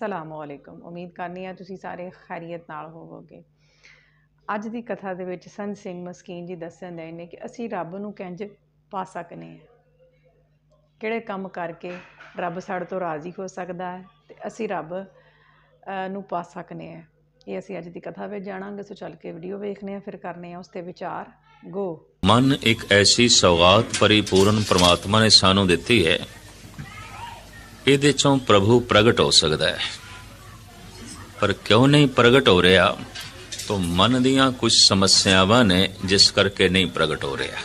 ਅਸਲਾਮੁਅਲੈਕੁਮ ਉਮੀਦ ਕਰਨੀ ਆ ਤੁਸੀਂ ਸਾਰੇ ਖੈਰੀਅਤ ਨਾਲ ਹੋਵੋਗੇ। ਅੱਜ ਦੀ ਕਥਾ ਦੇ ਵਿੱਚ ਸੰਤ ਸਿੰਘ ਮਸਕੀਨ ਜੀ ਦੱਸਣ ਦੇ ਨੇ ਕਿ ਅਸੀਂ ਰੱਬ ਨੂੰ ਕਿੰਜ ਪਾ ਸਕਨੇ ਆ ਕਿਹੜੇ ਕੰਮ ਕਰਕੇ ਰੱਬ ਸਾਡੇ ਤੋਂ ਰਾਜ਼ੀ ਹੋ ਸਕਦਾ ਹੈ ਤੇ ਅਸੀਂ ਰੱਬ ਨੂੰ ਪਾ ਸਕਨੇ ਆ ਇਹ ਅਸੀਂ ਅੱਜ ਦੀ ਕਥਾ ਵਿੱਚ ਜਾਣਾਂਗੇ, ਸੋ ਚੱਲ ਕੇ ਵੀਡੀਓ ਵੇਖਨੇ ਆ ਫਿਰ ਕਰਨੇ ਆ ਉਸ ਤੇ ਵਿਚਾਰ। ਗੋ ਮਨ ਇੱਕ ਐਸੀ ਸੌਗਾਤ, ਪਰਿਪੂਰਨ ਪ੍ਰਮਾਤਮਾ ਨੇ ਸਾਨੂੰ ਦਿੱਤੀ ਹੈ ਇਹਦੇ ਚੋਂ ਪ੍ਰਭੂ ਪ੍ਰਗਟ ਹੋ ਸਕਦਾ ਹੈ। ਪਰ ਕਿਉਂ ਨਹੀਂ ਪ੍ਰਗਟ ਹੋ ਰਿਹਾ? ਤਾਂ ਮਨ ਦੀਆਂ ਕੁਝ ਸਮੱਸਿਆਵਾਂ ਨੇ ਜਿਸ ਕਰਕੇ ਨਹੀਂ ਪ੍ਰਗਟ ਹੋ ਰਿਹਾ।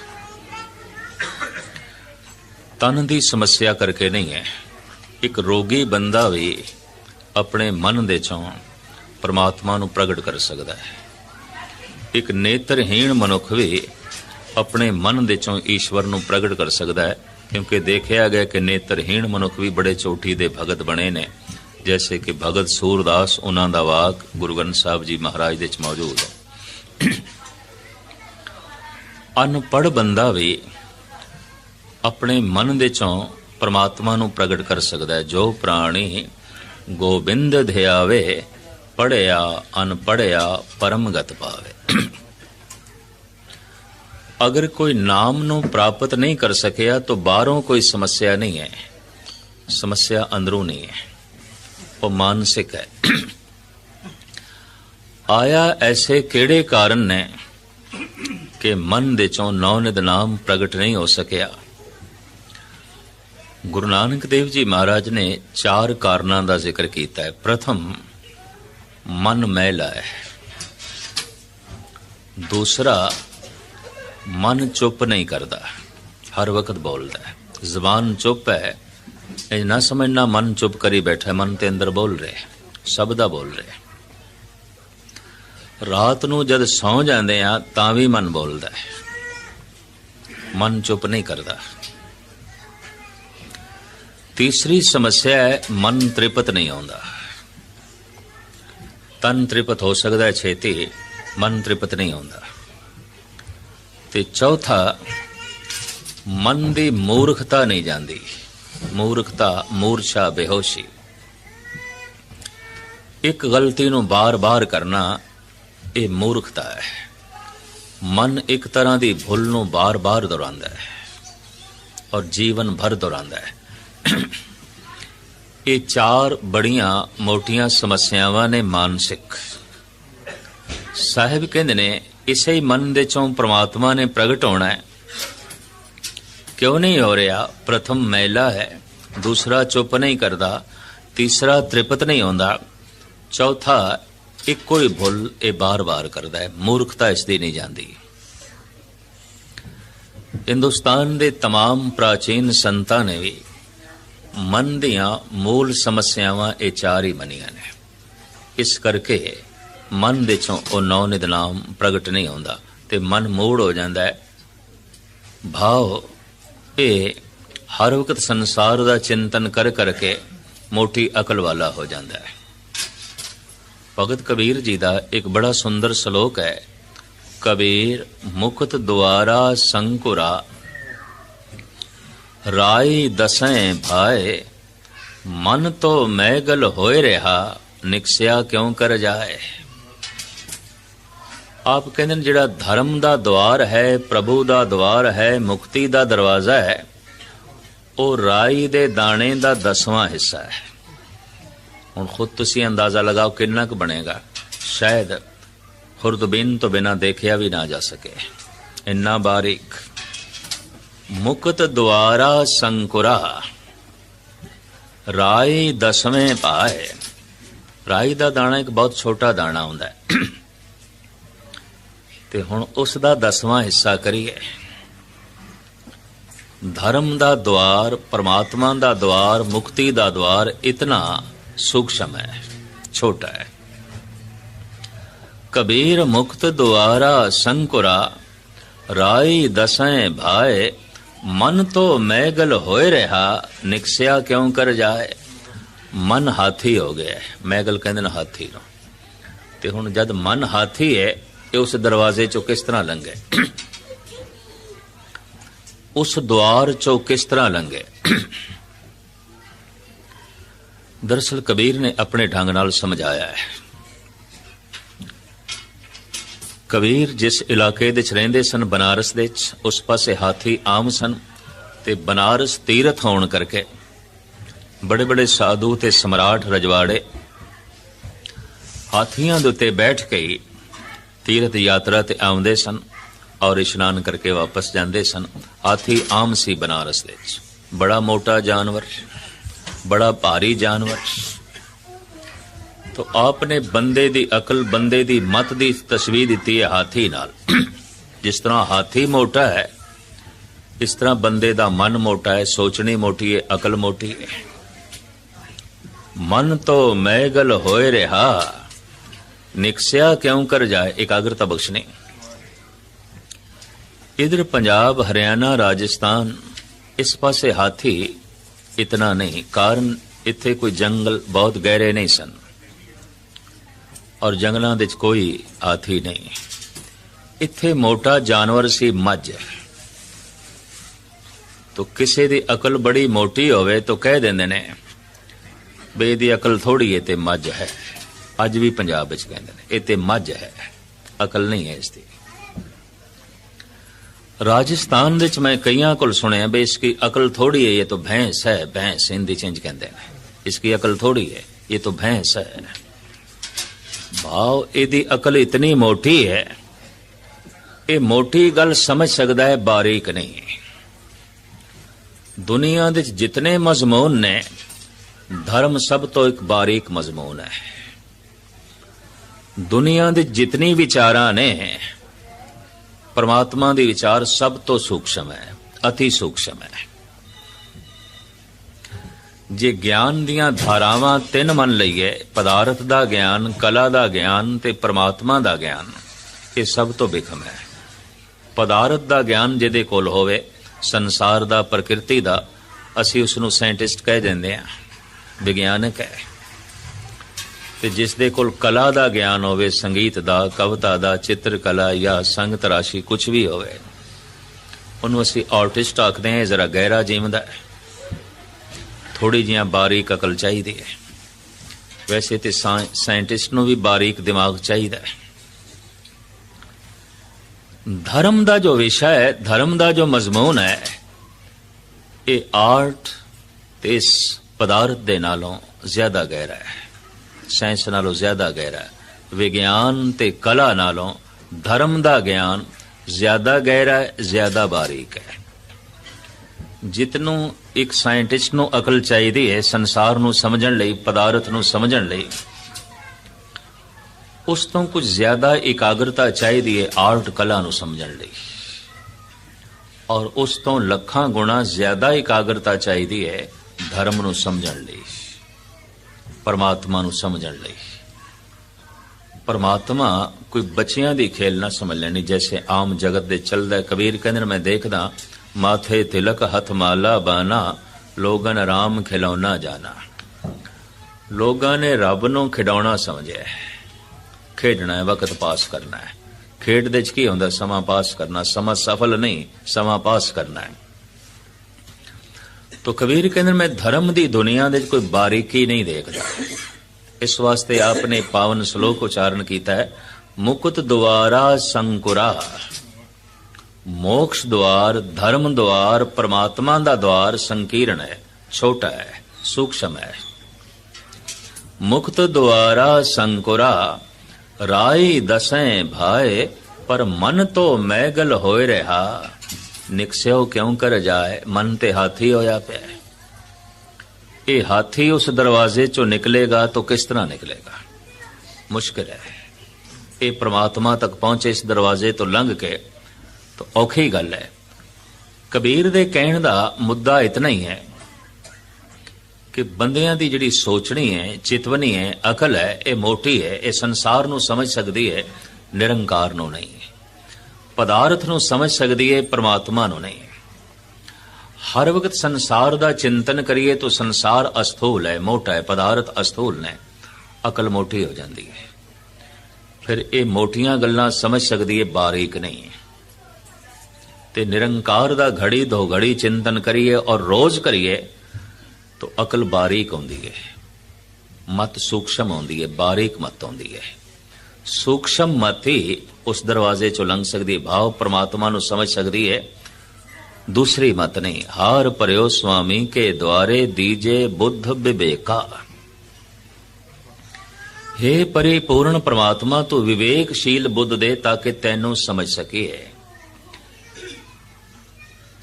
ਤਨ ਦੀ ਸਮੱਸਿਆ ਕਰਕੇ ਨਹੀਂ ਹੈ। ਇੱਕ ਰੋਗੀ ਬੰਦਾ ਵੀ ਆਪਣੇ ਮਨ ਦੇ ਚੋਂ ਪਰਮਾਤਮਾ ਨੂੰ ਪ੍ਰਗਟ ਕਰ ਸਕਦਾ ਹੈ। ਇੱਕ ਨੇਤਰਹੀਣ ਮਨੁੱਖ ਵੀ ਆਪਣੇ ਮਨ ਦੇ ਚੋਂ ਈਸ਼ਵਰ ਨੂੰ ਪ੍ਰਗਟ ਕਰ ਸਕਦਾ ਹੈ। ਕਿਉਂਕਿ ਦੇਖਿਆ ਗਿਆ ਕਿ ਨੇਤਰਹੀਣ ਮਨੁੱਖ ਵੀ ਬੜੇ ਚੋਟੀ ਦੇ ਭਗਤ ਬਣੇ ਨੇ, ਜੈਸੇ ਕਿ ਭਗਤ ਸੂਰਦਾਸ ਉਹਨਾਂ ਦਾ ਵਾਕ ਗੁਰੂ ਗ੍ਰੰਥ ਸਾਹਿਬ ਜੀ ਮਹਾਰਾਜ ਦੇ ਚ ਮੌਜੂਦ ਹੈ। ਅਨਪੜ ਬੰਦਾ ਵੀ ਆਪਣੇ ਮਨ ਦੇ ਚੋਂ ਪਰਮਾਤਮਾ ਨੂੰ ਪ੍ਰਗਟ ਕਰ ਸਕਦਾ ਹੈ। ਜੋ ਪ੍ਰਾਣੀ ਗੋਬਿੰਦ ਧਿਆਵੇ ਪੜਿਆ ਅਨਪੜਿਆ ਪਰਮਗਤ ਪਾਵੇ। ਅਗਰ ਕੋਈ ਨਾਮ ਨੂੰ ਪ੍ਰਾਪਤ ਨਹੀਂ ਕਰ ਸਕਿਆ ਤਾਂ ਬਾਹਰੋਂ ਕੋਈ ਸਮੱਸਿਆ ਨਹੀਂ ਹੈ ਸਮੱਸਿਆ ਅੰਦਰੋਂ ਨਹੀਂ ਹੈ ਉਹ ਮਾਨਸਿਕ ਹੈ ਆਇਆ ਐਸੇ ਕਿਹੜੇ ਕਾਰਨ ਨੇ ਕਿ ਮਨ ਦੇ ਚੋਂ ਨੌ ਨਿਦ ਨਾਮ ਪ੍ਰਗਟ ਨਹੀਂ ਹੋ ਸਕਿਆ ਗੁਰੂ ਨਾਨਕ ਦੇਵ ਜੀ ਮਹਾਰਾਜ ਨੇ ਚਾਰ ਕਾਰਨਾਂ ਦਾ ਜ਼ਿਕਰ ਕੀਤਾ ਹੈ ਪ੍ਰਥਮ ਮਨ ਮੈਲਾ ਹੈ ਦੂਸਰਾ ਮਨ ਚੁੱਪ ਨਹੀਂ ਕਰਦਾ। ਹਰ ਵਕਤ ਬੋਲਦਾ ਹੈ। ਜ਼ਬਾਨ ਚੁੱਪ ਹੈ। ਇਹ ਨਾ ਸਮਝਣਾ ਮਨ ਚੁੱਪ ਕਰੀ ਬੈਠਾ ਮਨ ਤੇ ਅੰਦਰ ਬੋਲ ਰਿਹਾ ਸਭ ਦਾ ਬੋਲ ਰਿਹਾ ਰਾਤ ਨੂੰ ਜਦ ਸੌਂ ਜਾਂਦੇ ਆ ਤਾਂ ਵੀ ਮਨ ਬੋਲਦਾ ਹੈ। ਮਨ ਚੁੱਪ ਨਹੀਂ ਕਰਦਾ। ਤੀਸਰੀ ਸਮੱਸਿਆ ਹੈ, ਮਨ ਤ੍ਰਿਪਤ ਨਹੀਂ ਆਉਂਦਾ। ਤਨ ਤ੍ਰਿਪਤ ਹੋ ਸਕਦਾ ਛੇਤੀ। ਮਨ ਤ੍ਰਿਪਤ ਨਹੀਂ ਆਉਂਦਾ। ਤੇ ਚੌਥਾ, ਮਨ ਦੀ ਮੂਰਖਤਾ ਨਹੀਂ ਜਾਂਦੀ। ਮੂਰਖਤਾ, ਮੂਰਛਾ, ਬੇਹੋਸ਼ੀ। ਇੱਕ ਗਲਤੀ ਨੂੰ ਬਾਰ-ਬਾਰ ਕਰਨਾ ਇਹ ਮੂਰਖਤਾ ਹੈ। ਮਨ ਇੱਕ ਤਰ੍ਹਾਂ ਦੀ ਭੁੱਲ ਨੂੰ ਬਾਰ-ਬਾਰ ਦੁਹਰਾਉਂਦਾ ਹੈ ਔਰ ਜੀਵਨ ਭਰ ਦੁਹਰਾਉਂਦਾ ਹੈ। ਇਹ ਚਾਰ ਬੜੀਆਂ ਮੋਟੀਆਂ ਸਮੱਸਿਆਵਾਂ ਨੇ ਮਾਨਸਿਕ। ਸਾਹਿਬ ਕਹਿੰਦੇ ਨੇ ਇਸੇ ਹੀ ਮਨ ਦੇ ਚੋਂ ਪ੍ਰਮਾਤਮਾ ਨੇ ਪ੍ਰਗਟ ਹੋਣਾ ਹੈ ਕਿਉਂ ਨਹੀਂ ਹੋ ਰਿਹਾ ਪ੍ਰਥਮ ਮੈਲਾ ਹੈ ਦੂਸਰਾ ਚੁੱਪ ਨਹੀਂ ਕਰਦਾ ਤੀਸਰਾ ਤ੍ਰਿਪਤ ਨਹੀਂ ਹੁੰਦਾ ਚੌਥਾ ਇੱਕੋ ਹੀ ਭੁੱਲ ਇਹ ਬਾਰ-ਬਾਰ ਕਰਦਾ ਹੈ ਮੂਰਖਤਾ ਇਸ ਦੀ ਨਹੀਂ ਜਾਂਦੀ ਹਿੰਦੁਸਤਾਨ ਦੇ तमाम ਪ੍ਰਾਚੀਨ ਸੰਤਾਂ ਨੇ ਵੀ ਮਨ ਦੀਆਂ ਮੂਲ ਸਮੱਸਿਆਵਾਂ ਇਹ ਚਾਰ ਹੀ ਮੰਨੀਆਂ ਨੇ ਇਸ ਕਰਕੇ ਮਨ ਵਿੱਚੋਂ ਉਹ ਨੌ ਨਿਦਨਾਮ ਪ੍ਰਗਟ ਨਹੀਂ ਆਉਂਦਾ ਤੇ ਮਨ ਮੂੜ ਹੋ ਜਾਂਦਾ ਹੈ। ਭਾਵ ਇਹ ਹਰ ਵਕਤ ਸੰਸਾਰ ਦਾ ਚਿੰਤਨ ਕਰ ਕਰਕੇ ਮੋਟੀ ਅਕਲ ਵਾਲਾ ਹੋ ਜਾਂਦਾ ਹੈ। ਭਗਤ ਕਬੀਰ ਜੀ ਦਾ ਇੱਕ ਬੜਾ ਸੁੰਦਰ ਸ਼ਲੋਕ ਹੈ, ਕਬੀਰ ਮੁਕਤ ਦੁਆਰਾ ਸੰਕੁਰਾ, ਰਾਈ ਦਸੈਂ ਭਾਏ, ਮਨ ਤੋਂ ਮੈਗਲ ਹੋਏ ਰਿਹਾ, ਨਿਕਸਿਆ ਕਿਉਂ ਕਰ ਜਾਏ? ਆਪ ਕਹਿੰਦੇ ਨੇ, ਜਿਹੜਾ ਧਰਮ ਦਾ ਦਵਾਰ ਹੈ, ਪ੍ਰਭੂ ਦਾ ਦਵਾਰ ਹੈ, ਮੁਕਤੀ ਦਾ ਦਰਵਾਜ਼ਾ ਹੈ, ਉਹ ਰਾਈ ਦੇ ਦਾਣੇ ਦਾ ਦਸਵਾਂ ਹਿੱਸਾ ਹੈ। ਹੁਣ ਖੁਦ ਤੁਸੀਂ ਅੰਦਾਜ਼ਾ ਲਗਾਓ ਕਿੰਨਾ ਕੁ ਬਣੇਗਾ। ਸ਼ਾਇਦ ਖੁਰਦਬੀਨ ਤੋਂ ਬਿਨਾ ਦੇਖਿਆ ਵੀ ਨਾ ਜਾ ਸਕੇ। ਇੰਨਾ ਬਾਰੀਕ। ਮੁਕਤ ਦੁਆਰਾ ਸੰਕੁਰਾ। ਰਾਈ ਦਸਵੇਂ ਪਾਏ। ਰਾਈ ਦਾ ਦਾਣਾ ਇੱਕ ਬਹੁਤ ਛੋਟਾ ਦਾਣਾ ਹੁੰਦਾ ਹੈ। ਤੇ ਹੁਣ ਉਸ ਦਾ ਦਸਵਾਂ ਹਿੱਸਾ ਕਰੀਏ। ਧਰਮ ਦਾ ਦਵਾਰ, ਪਰਮਾਤਮਾ ਦਾ ਦਵਾਰ, ਮੁਕਤੀ ਦਾ ਦਵਾਰ ਇਤਨਾ ਸੂਖਸ਼ਮ ਹੈ, ਛੋਟਾ ਹੈ। ਕਬੀਰ ਮੁਕਤ ਦੁਆਰਾ ਸੰਕੁਰਾ, ਰਾਈ ਦਸੈਂ ਭਾਏ, ਮਨ ਤੋਂ ਮੈਗਲ ਹੋਏ ਰਿਹਾ, ਨਿਕਸਿਆ ਕਿਉਂ ਕਰ ਜਾਏ? ਮਨ ਹਾਥੀ ਹੋ ਗਿਆ ਹੈ। ਮੈਗਲ ਕਹਿੰਦੇ ਨੇ ਹਾਥੀ ਨੂੰ। ਤੇ ਹੁਣ ਜਦ ਮਨ ਹਾਥੀ ਹੈ ਇਹ ਉਸ ਦਰਵਾਜ਼ੇ ਚੋਂ ਕਿਸ ਤਰ੍ਹਾਂ ਲੰਘੇ? ਉਸ ਦੁਆਰ ਚੋਂ ਕਿਸ ਤਰ੍ਹਾਂ ਲੰਘੇ? ਦਰਅਸਲ ਕਬੀਰ ਨੇ ਆਪਣੇ ਢੰਗ ਨਾਲ ਸਮਝਾਇਆ ਹੈ। ਕਬੀਰ ਜਿਸ ਇਲਾਕੇ ਦੇ ਚ ਰਹਿੰਦੇ ਸਨ, ਬਨਾਰਸ ਦੇ ਚ ਉਸ ਪਾਸੇ ਹਾਥੀ ਆਮ ਸਨ ਤੇ ਬਨਾਰਸ ਤੀਰਥ ਹੋਣ ਕਰਕੇ ਬੜੇ ਬੜੇ ਸਾਧੂ ਤੇ ਸਮਰਾਟ ਰਜਵਾੜੇ ਹਾਥੀਆਂ ਦੇ ਉੱਤੇ ਬੈਠ ਕੇ ਤੀਰਥ ਯਾਤਰਾ ਤੇ ਆਉਂਦੇ ਸਨ ਔਰ ਇਸ਼ਨਾਨ ਕਰਕੇ ਵਾਪਸ ਜਾਂਦੇ ਸਨ ਹਾਥੀ ਆਮ ਸੀ ਬਨਾਰਸ ਦੇ ਵਿੱਚ। ਬੜਾ ਮੋਟਾ ਜਾਨਵਰ, ਬੜਾ ਭਾਰੀ ਜਾਨਵਰ। ਤੋ ਆਪਨੇ ਬੰਦੇ ਦੀ ਅਕਲ, ਬੰਦੇ ਦੀ ਮਤ ਦੀ ਤਸਵੀਰ ਦਿੱਤੀ ਹੈ ਹਾਥੀ ਨਾਲ। ਜਿਸ ਤਰ੍ਹਾਂ ਹਾਥੀ ਮੋਟਾ ਹੈ, ਇਸ ਤਰ੍ਹਾਂ ਬੰਦੇ ਦਾ ਮਨ ਮੋਟਾ ਹੈ, ਸੋਚਣੀ ਮੋਟੀ ਹੈ, ਅਕਲ ਮੋਟੀ ਹੈ। ਮਨ ਤੋਂ ਮੈਗਲ ਹੋਏ ਰਿਹਾ। ਨਿਕਸਿਆ ਕਿਉਂ ਕਰ ਜਾਏ, ਇਕਾਗਰਤਾ ਬਖਸ਼ਣੀ। ਇਧਰ ਪੰਜਾਬ, ਹਰਿਆਣਾ, ਰਾਜਸਥਾਨ, ਇਸ ਪਾਸੇ ਹਾਥੀ ਇਤਨਾ ਨਹੀਂ, ਕਾਰਨ ਇੱਥੇ ਕੋਈ ਜੰਗਲ ਬਹੁਤ ਗਹਿਰੇ ਨਹੀਂ ਸਨ। ਔਰ ਜੰਗਲਾਂ ਵਿੱਚ ਕੋਈ ਹਾਥੀ ਨਹੀਂ। ਇੱਥੇ ਮੋਟਾ ਜਾਨਵਰ ਸੀ ਮੱਝ। ਤੋ ਕਿਸੇ ਦੀ ਅਕਲ ਬੜੀ ਮੋਟੀ ਹੋਵੇ ਤਾਂ ਕਹਿ ਦਿੰਦੇ ਨੇ ਬੇ ਦੀ ਅਕਲ ਥੋੜੀ ਹੈ ਤੇ ਮੱਝ ਹੈ। ਅੱਜ ਵੀ ਪੰਜਾਬ ਵਿੱਚ ਕਹਿੰਦੇ ਨੇ, ਇਹ ਤੇ ਮੱਝ ਹੈ, ਅਕਲ ਨਹੀਂ ਹੈ ਇਸ ਦੀ ਰਾਜਸਥਾਨ ਵਿੱਚ ਮੈਂ ਕਈਆਂ ਕੋਲ ਸੁਣਿਆ ਬਈ ਇਸ ਦੀ ਅਕਲ ਥੋੜੀ ਹੈ, ਇਹ ਤਾਂ ਭੈਂਸ ਹੈ, ਭੈਂਸ ਹਿੰਦੀ ਚ ਕਹਿੰਦੇ ਨੇ। ਇਸ ਦੀ ਅਕਲ ਥੋੜੀ ਹੈ, ਇਹ ਤਾਂ ਭੈਂਸ ਹੈ। ਭਾਵ ਇਹਦੀ ਅਕਲ ਇਤਨੀ ਮੋਟੀ ਹੈ, ਇਹ ਮੋਟੀ ਗੱਲ ਸਮਝ ਸਕਦਾ ਹੈ, ਬਾਰੀਕ ਨਹੀਂ। ਦੁਨੀਆ ਦੇ ਜਿਤਨੇ ਮਜ਼ਮੂਨ ਨੇ, ਧਰਮ ਸਭ ਤੋਂ ਇੱਕ ਬਾਰੀਕ ਮਜ਼ਮੂਨ ਹੈ। ਦੁਨੀਆ ਦੇ ਜਿਤਨੀ ਵਿਚਾਰਾਂ ਨੇ, ਪਰਮਾਤਮਾ ਦੇ ਵਿਚਾਰ ਸਭ ਤੋਂ ਸੂਖਸ਼ਮ ਹੈ, ਅਤੀ ਸੂਖਸ਼ਮ ਹੈ। ਜੇ ਗਿਆਨ ਦੀਆਂ ਧਾਰਾਵਾਂ ਤਿੰਨ ਮੰਨ ਲਈਏ, ਪਦਾਰਥ ਦਾ ਗਿਆਨ, ਕਲਾ ਦਾ ਗਿਆਨ ਤੇ ਪਰਮਾਤਮਾ ਦਾ ਗਿਆਨ, ਇਹ ਸਭ ਤੋਂ ਬਿਖਮ ਹੈ। ਪਦਾਰਥ ਦਾ ਗਿਆਨ ਜਿਹਦੇ ਕੋਲ ਹੋਵੇ, ਸੰਸਾਰ ਦਾ, ਪ੍ਰਕਿਰਤੀ ਦਾ, ਅਸੀਂ ਉਸ ਨੂੰ ਸਾਇੰਟਿਸਟ ਕਹਿ ਦਿੰਦੇ ਆ ਵਿਗਿਆਨਕ ਹੈ। ਤੇ ਜਿਸ ਦੇ ਕੋਲ ਕਲਾ ਦਾ ਗਿਆਨ ਹੋਵੇ, ਸੰਗੀਤ ਦਾ, ਕਵਿਤਾ ਦਾ ਚਿੱਤਰ ਕਲਾ ਜਾਂ ਸੰਗਤ ਰਾਸ਼ੀ ਕੁਝ ਵੀ ਹੋਵੇ, ਉਹਨੂੰ ਅਸੀਂ ਆਰਟਿਸਟ ਆਖਦੇ ਹਾਂ ਜ਼ਰਾ ਗਹਿਰਾ ਜੀਵਦਾ ਹੈ। ਥੋੜੀ ਜਿਹੀਆਂ ਬਾਰੀਕ ਅਕਲ ਚਾਹੀਦੀ ਹੈ। ਵੈਸੇ ਤੇ ਸਾਇੰਟਿਸਟ ਨੂੰ ਵੀ ਬਾਰੀਕ ਦਿਮਾਗ ਚਾਹੀਦਾ ਹੈ। ਧਰਮ ਦਾ ਜੋ ਵਿਸ਼ਾ ਹੈ, ਧਰਮ ਦਾ ਜੋ ਮਜ਼ਮੂਨ ਹੈ, ਇਹ ਆਰਟ ਤੇ ਇਸ ਪਦਾਰਥ ਦੇ ਨਾਲੋਂ ਜ਼ਿਆਦਾ ਗਹਿਰਾ ਹੈ। ਸਾਇੰਸ ਨਾਲੋਂ ਜ਼ਿਆਦਾ ਗਹਿਰਾ ਵਿਗਿਆਨ ਤੇ ਕਲਾ ਨਾਲੋਂ ਧਰਮ ਦਾ ਗਿਆਨ ਜ਼ਿਆਦਾ ਗਹਿਰਾ ਜ਼ਿਆਦਾ ਬਾਰੀਕ ਹੈ। ਜਿਤਨੂੰ ਇੱਕ ਸਾਇੰਟਿਸਟ ਨੂੰ ਅਕਲ ਚਾਹੀਦੀ ਹੈ, ਸੰਸਾਰ ਨੂੰ ਸਮਝਣ ਲਈ, ਪਦਾਰਥ ਨੂੰ ਸਮਝਣ ਲਈ, ਉਸ ਤੋਂ ਕੁਝ ਜ਼ਿਆਦਾ ਇਕਾਗਰਤਾ ਚਾਹੀਦੀ ਹੈ ਆਰਟ ਕਲਾ ਨੂੰ ਸਮਝਣ ਲਈ। ਔਰ ਉਸ ਤੋਂ ਲੱਖਾਂ ਗੁਣਾ ਜ਼ਿਆਦਾ ਇਕਾਗਰਤਾ ਚਾਹੀਦੀ ਹੈ ਧਰਮ ਨੂੰ ਸਮਝਣ ਲਈ। ਪਰਮਾਤਮਾ ਨੂੰ ਸਮਝਣ ਲਈ। ਪਰਮਾਤਮਾ ਕੋਈ ਬੱਚਿਆਂ ਦੀ ਖੇਲ ਨਾ ਸਮਝ ਲੈਣੀ, ਜੈਸੇ ਆਮ ਜਗਤ ਦੇ ਚੱਲਦਾ ਕਬੀਰ ਕਹਿੰਦੇ ਮੈਂ ਦੇਖਦਾ, ਮਾਥੇ ਤਿਲਕ ਹੱਥ ਮਾਲਾ ਬਾਨਾ, ਲੋਗਨ ਰਾਮ ਖਿਲੌਣਾ ਜਾਣਾ ਲੋਕਾਂ ਨੇ ਰੱਬ ਨੂੰ ਖਿਡੌਣਾ ਸਮਝਿਆ ਖੇਡਣਾ ਹੈ, ਵਕਤ ਪਾਸ ਕਰਨਾ ਹੈ। ਖੇਡ ਦੇ ਚ ਕੀ ਹੁੰਦਾ? ਸਮਾਂ ਪਾਸ ਕਰਨਾ। ਸਮਾਂ ਸਫਲ ਨਹੀਂ, ਸਮਾਂ ਪਾਸ ਕਰਨਾ ਹੈ। ਤੋ ਕਬੀਰ ਕਹਿੰਦੇ ਮੈਂ ਧਰਮ ਦੀ ਦੁਨੀਆ ਦੇ 'ਚ ਕੋਈ ਬਾਰੀਕੀ ਨਹੀਂ ਦੇਖਦਾ। ਇਸ ਵਾਸਤੇ ਆਪਨੇ ਪਾਵਨ ਸ਼ਲੋਕ ਉਚਾਰਨ ਕੀਤਾ ਹੈ, ਮੁਕਤ ਦੁਆਰਾ ਸੰਕੁਰਾ ਮੋਕਸ਼ ਦੁਆਰ, ਧਰਮ ਦੁਆਰ, ਪਰਮਾਤਮਾ ਦਾ ਦੁਆਰ ਸੰਕੀਰਣ ਹੈ, ਛੋਟਾ ਹੈ, ਸੂਖਸ਼ਮ ਹੈ। ਮੁਕਤ ਦੁਆਰਾ ਸੰਕੁਰਾ ਰਾਏ ਦਸੈ ਭਾਏ, ਪਰ ਮਨ ਤੋਂ ਮੈਗਲ ਹੋਏ ਰਹਾ। ਨਿਕਸਿਓ ਕਿਉਂ ਕਰ ਜਾਏ? ਮਨ ਤੇ ਹਾਥੀ ਹੋਇਆ ਪਿਆ ਇਹ ਹਾਥੀ ਉਸ ਦਰਵਾਜ਼ੇ ਚੋਂ ਨਿਕਲੇਗਾ ਤਾਂ ਕਿਸ ਤਰ੍ਹਾਂ ਨਿਕਲੇਗਾ? ਮੁਸ਼ਕਿਲ ਹੈ। ਇਹ ਪ੍ਰਮਾਤਮਾ ਤੱਕ ਪਹੁੰਚੇ ਇਸ ਦਰਵਾਜ਼ੇ ਤੋਂ ਲੰਘ ਕੇ ਤਾਂ ਔਖੀ ਗੱਲ ਹੈ। ਕਬੀਰ ਦੇ ਕਹਿਣ ਦਾ ਮੁੱਦਾ ਇਤਨਾ ਹੀ ਹੈ ਕਿ ਬੰਦਿਆਂ ਦੀ ਜਿਹੜੀ ਸੋਚਣੀ ਹੈ, ਚਿਤਵਨੀ ਹੈ, ਅਕਲ ਹੈ, ਇਹ ਮੋਟੀ ਹੈ, ਇਹ ਸੰਸਾਰ ਨੂੰ ਸਮਝ ਸਕਦੀ ਹੈ, ਨਿਰੰਕਾਰ ਨੂੰ ਨਹੀਂ। ਪਦਾਰਥ ਨੂੰ ਸਮਝ ਸਕਦੀ ਹੈ ਪ੍ਰਮਾਤਮਾ ਨੂੰ ਨਹੀਂ। ਹਰ ਵਕਤ ਸੰਸਾਰ ਦਾ ਚਿੰਤਨ ਕਰੀਏ ਤਾਂ ਸੰਸਾਰ ਅਸਥੂਲ ਹੈ, ਮੋਟਾ ਹੈ, ਪਦਾਰਥ ਅਸਥੂਲ ਨੇ, ਅਕਲ ਮੋਟੀ ਹੋ ਜਾਂਦੀ ਹੈ। ਫਿਰ ਇਹ ਮੋਟੀਆਂ ਗੱਲਾਂ ਸਮਝ ਸਕਦੀ ਹੈ ਬਾਰੀਕ ਨਹੀਂ ਤੇ ਨਿਰੰਕਾਰ ਦਾ ਘੜੀ ਦੋ ਘੜੀ ਚਿੰਤਨ ਕਰੀਏ ਔਰ ਰੋਜ਼ ਕਰੀਏ ਤਾਂ ਅਕਲ ਬਾਰੀਕ ਆਉਂਦੀ ਹੈ ਮਤ ਸੂਖਸ਼ਮ ਆਉਂਦੀ ਹੈ ਬਾਰੀਕ ਮਤ ਆਉਂਦੀ ਹੈ ਸੂਖਸ਼ਮ ਮਤ ਹੀ ਉਸ ਦਰਵਾਜ਼ੇ ਚੋਂ ਲੰਘ ਸਕਦੀ ਭਾਵ ਪ੍ਰਮਾਤਮਾ ਨੂੰ ਸਮਝ ਸਕਦੀ ਹੈ। ਦੂਸਰੀ ਮਤ ਨਹੀਂ। ਹਾਰ ਪਰਿਓ ਸੁਆਮੀ ਕੇ ਦੁਆਰੇ ਦੀਜੇ ਬੁੱਧ ਵਿਵੇਕਾ हे ਪਰਿਪੂਰਨ ਪ੍ਰਮਾਤਮਾ, ਤੂੰ ਵਿਵੇਕਸ਼ੀਲ ਬੁੱਧ ਦੇ ਤਾਂ ਕਿ ਤੈਨੂੰ ਸਮਝ ਸਕੀਏ।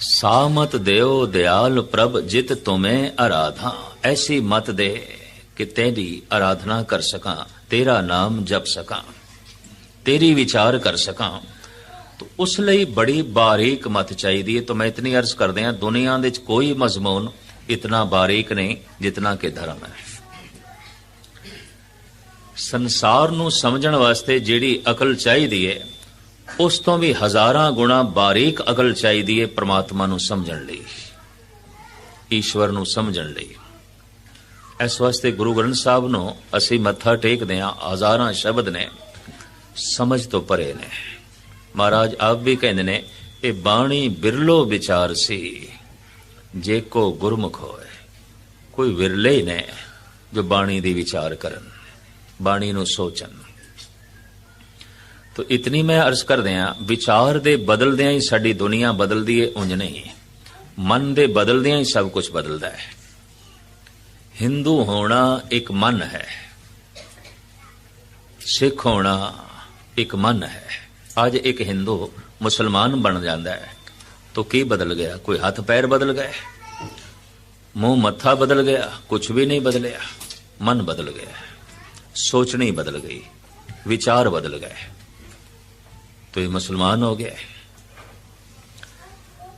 ਸਾਮਤ ਦਿਓ ਦਿਆਲ ਪ੍ਰਭ, ਜਿਤ ਤੁਮੇ ਆਰਾਧਾ ਐਸੀ ਮਤ ਦੇ ਕਿ ਤੇਰੀ ਆਰਾਧਨਾ ਕਰ ਸਕਾਂ, ਤੇਰਾ ਨਾਮ ਜਪ ਸਕਾਂ। ਤੇਰੀ ਵਿਚਾਰ ਕਰ ਸਕਾਂ, ਤੋ ਉਸ ਲਈ ਬੜੀ ਬਾਰੀਕ ਮਤ ਚਾਹੀਦੀ ਹੈ ਤਾਂ ਮੈਂ ਇਤਨੀ ਅਰਜ਼ ਕਰਦੇ ਹਾਂ ਦੁਨੀਆ ਦੇ ਵਿੱਚ ਕੋਈ ਮਜ਼ਮੂਨ ਇਤਨਾ ਬਾਰੀਕ ਨਹੀਂ ਜਿਤਨਾ ਕਿ ਧਰਮ ਹੈ ਸੰਸਾਰ ਨੂੰ ਸਮਝਣ ਵਾਸਤੇ ਜਿਹੜੀ ਅਕਲ ਚਾਹੀਦੀ ਹੈ ਉਸ ਤੋਂ ਵੀ ਹਜ਼ਾਰਾਂ ਗੁਣਾ ਬਾਰੀਕ ਅਕਲ ਚਾਹੀਦੀ ਹੈ ਪ੍ਰਮਾਤਮਾ ਨੂੰ ਸਮਝਣ ਲਈ, ਈਸ਼ਵਰ ਨੂੰ ਸਮਝਣ ਲਈ। ਇਸ ਵਾਸਤੇ ਗੁਰੂ ਗ੍ਰੰਥ ਸਾਹਿਬ ਨੂੰ ਅਸੀਂ ਮੱਥਾ ਟੇਕਦੇ ਹਾਂ ਹਜ਼ਾਰਾਂ ਸ਼ਬਦ ਨੇ। ਸਮਝ ਤੋਂ ਪਰੇ ਨੇ। ਮਹਾਰਾਜ ਆਪ ਵੀ ਕਹਿੰਦੇ ਨੇ ਇਹ ਬਾਣੀ ਬਿਰਲੋ ਵਿਚਾਰ ਸੀ, ਜੇ ਕੋ ਗੁਰਮੁਖ ਹੋਏ, ਕੋਈ ਵਿਰਲੇ ਹੀ ਨੇ ਜੋ ਬਾਣੀ ਦੀ ਵਿਚਾਰ ਕਰਨ, ਬਾਣੀ ਨੂੰ ਸੋਚਣ। ਤੋ ਇਤਨੀ ਮੈਂ ਅਰਜ਼ ਕਰਦੇ ਆ ਵਿਚਾਰ ਦੇ ਬਦਲਦਿਆਂ ਹੀ ਸਾਡੀ ਦੁਨੀਆ ਬਦਲਦੀ ਏ, ਉਂਝ ਨਹੀਂ। ਮਨ ਦੇ ਬਦਲਦਿਆਂ ਹੀ ਸਭ ਕੁਝ ਬਦਲਦਾ ਹੈ। ਹਿੰਦੂ ਹੋਣਾ ਇੱਕ ਮਨ ਹੈ, ਸਿੱਖ ਹੋਣਾ ਇੱਕ ਮਨ ਹੈ ਅੱਜ ਇੱਕ ਹਿੰਦੂ ਮੁਸਲਮਾਨ ਬਣ ਜਾਂਦਾ ਹੈ ਤੋ ਕੀ ਬਦਲ ਗਿਆ ਕੋਈ ਹੱਥ ਪੈਰ ਬਦਲ ਗਏ ਮੂੰਹ ਮੱਥਾ ਬਦਲ ਗਿਆ ਕੁਝ ਵੀ ਨਹੀਂ ਬਦਲਿਆ ਮਨ ਬਦਲ ਗਿਆ ਸੋਚਣੀ ਬਦਲ ਗਈ ਵਿਚਾਰ ਬਦਲ ਗਏ तो ये मुसलमान हो गया